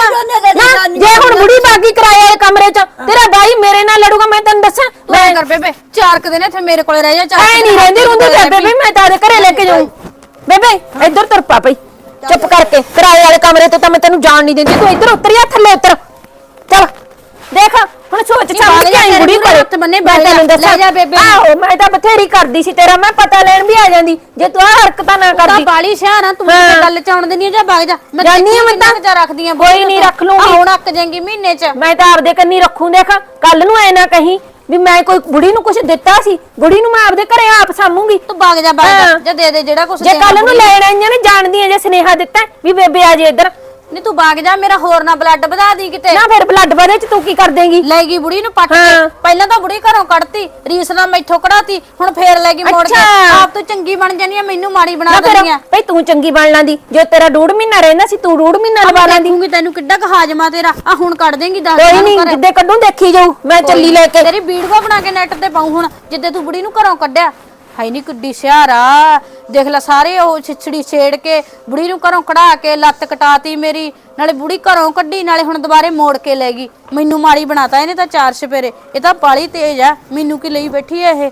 ਨਾ ਜੇ ਹੁਣ ਬੁੜੀ ਬਾਗੀ ਕਿਰਾਏ ਵਾਲੇ ਕਮਰੇ ਚ ਤੇਰਾ ਬਾਈ ਮੇਰੇ ਨਾਲ ਲੜੂਗਾ ਮੈਂ ਤੈਨੂੰ ਦੱਸਾਂ ਮੈਂ ਮੈਂ ਕਰ ਬੇਬੇ ਚਾਰ ਕੁ ਦਿਨ ਇੱਥੇ ਮੇਰੇ ਕੋਲੇ ਰਹਿ ਜਾ ਐ ਨਹੀਂ ਰਹਿੰਦੀ ਹੁੰਦੀ ਤੇ ਬੇਬੇ ਮੈਂ ਤਾਰੇ ਘਰੇ ਲੈ ਕੇ ਜਾਉਂ ਬੇਬੇ ਇੱਧਰ ਤੁਰ ਪਾ ਪਈ ਚੁੱਪ ਕਰਕੇ। ਕਿਰਾਏ ਵਾਲੇ ਕਮਰੇ ਤੇ ਤਾਂ ਮੈਂ ਤੈਨੂੰ ਜਾਣ ਨਹੀਂ ਦਿੰਦੀ। ਤੂੰ ਇੱਧਰ ਉਤਰ ਜਾ ਥੱਲੇ ਉਤਰ। ਚੱਲ ਦੇਖ ਹੁਣ ਸੋਚ ਸਮਝ ਕੇ ਜਾ, ਆਈ ਬੁੜੀ ਕੋਲੇ ਹੱਥ ਬੰਨੇ ਮੈਂ ਬਹਿ ਜਾ, ਤੈਨੂੰ ਦੱਸਾਂ। ਲੈ ਜਾ ਬੇਬੇ। ਆਹੋ ਮੈਂ ਤਾਂ ਬਥੇਰੀ ਕਰਦੀ ਸੀ ਤੇਰਾ। ਮੈਂ ਪਤਾ ਲੈਣ ਵੀ ਆ ਜਾਂਦੀ। ਜੇ ਤੂੰ ਆ ਹਰਕਤਾਂ ਨਾ ਤਾਂ ਕਰਦੀ। ਬਾਲੀ ਸ਼ਹਿਰ ਆ ਤੂੰ। ਮੈਨੂੰ ਗੱਲ ਚ ਆਉਣ ਦਿੰਦੀ ਆ ਜਾਂ ਵਗ ਜਾ। ਮੈਂ ਜਾਨੀ ਆ ਮੈਂ ਤਾਂ। ਚਿਰ ਰੱਖਦੀ ਆ ਕੋਈ ਨਹੀਂ ਰੱਖ ਲੂੰਗੀ। ਹੁਣ ਅੱਕ ਜਾਏਗੀ ਮਹੀਨੇ ਚ। ਮੈਂ ਤਾਂ ਆਪਦੇ ਕੰਨੀ ਰੱਖੂ ਦੇਖ। ਕੱਲ ਨੂੰ ਐ ਨਾ ਕਹੀਂ। ਵੀ ਮੈਂ ਕੋਈ ਬੁੜੀ ਨੂੰ ਕੁਝ ਦਿੱਤਾ ਸੀ ਬੁੜੀ ਨੂੰ ਮੈਂ ਆਪਦੇ ਘਰੇ ਆਪ ਸਾਮੂੰਗੀ ਤੂੰ ਵਗ ਜਾ ਵਗ ਜਾ ਹਾਂ। ਜਾਂ ਦੇ ਦੇ ਜਿਹੜਾ ਕੁਛ ਜੇ ਕੱਲ ਨੂੰ ਲੈਣ ਆਈਆਂ ਨੇ ਜਾਣਦੀਆਂ ਜੇ ਸੁਨੇਹਾ ਦਿੱਤਾ ਵੀ ਬੇਬੇ ਆ ਜੇ ਇੱਧਰ। ਨਹੀਂ ਤੂੰ ਵਗ ਜਾ ਮੇਰਾ ਹੋਰ ਨਾ ਬਲੱਡ ਵਧਾ ਦੀ ਕਿਤੇ। ਨਾ ਫਿਰ ਬਲੱਡ ਵਧੇ ਚ ਤੂੰ ਕੀ ਕਰ ਦੇਂਗੀ? ਲੈ ਗਈ ਬੁੜੀ ਨੂੰ ਪੱਟ ਹਾਂ। ਪਹਿਲਾਂ ਤਾਂ ਬੁੜੀ ਘਰੋਂ ਕੱਢਤੀ ਰੀਸ ਨਾਲ ਮੈਥੋਂ ਕਢਾਤੀ ਹੁਣ ਫੇਰ ਲੈ ਗਈ ਮੋੜ ਕੇ। ਅੱਛਾ। ਆਪ ਤੂੰ ਚੰਗੀ ਬਣ ਜਾਨੀ ਆ ਮੈਨੂੰ ਮਾੜੀ ਬਣਾ ਨਾ ਦਿੰਦੀ ਆ। ਭਈ ਤੂੰ ਚੰਗੀ ਬਣ ਲਾਂਦੀ। ਜੋ ਤੇਰਾ ਡੂੜ ਮਹੀਨਾ ਰਹਿੰਦਾ ਸੀ ਤੂੰ ਡੂੜ ਮਹੀਨਾ ਲਵਾ ਲਾਂਦੀ। ਦੇਖੂੰਗੀ ਤੈਨੂੰ ਕਿੱਡਾ ਕੁ ਹਾਜਮਾ ਤੇਰਾ। ਆ ਹੁਣ ਕੱਢ ਦੇਂਗੀ ਦੱਸ ਕੋਈ ਨਹੀਂ। ਜਿੱਦੇ ਕੱਢੂ ਦੇਖੀ ਜਾਊ ਮੈਂ ਚੱਲੀ ਲੈ ਕੇ। ਤੇਰੀ ਵੀਡੀਓ ਬਣਾ ਕੇ ਨੈਟ ਤੇ ਪਾਉ ਹੁਣ ਜਿੱਦੇ ਤੂੰ ਬੁੜੀ ਨੂੰ ਘਰੋਂ ਕੱਢਿਆ। ਹਾਈ ਨਹੀਂ ਕਿੱਡੀ ਸਿਆਰਾ ਦੇਖ ਲੈ ਸਾਰੇ ਉਹ ਛਿਛੜੀ ਛੇੜ ਕੇ ਬੁੜੀ ਨੂੰ ਘਰੋਂ ਕਢਾ ਕੇ ਲੱਤ ਕਟਾਤੀ ਮੇਰੀ, ਨਾਲੇ ਬੁੜੀ ਘਰੋਂ ਕੱਢੀ, ਨਾਲੇ ਹੁਣ ਦੁਬਾਰੇ ਮੋੜ ਕੇ ਲੈ ਗਈ। ਮੈਨੂੰ ਮਾੜੀ ਬਣਾਤਾ, ਇਹਨੇ ਤਾਂ ਚਾਰ ਛਪੇਰੇ ਇਹ ਤਾਂ ਪਾਲੀ ਤੇਜ਼ ਆ। ਮੈਨੂੰ ਕੀ ਲਈ ਬੈਠੀ ਐ ਇਹ?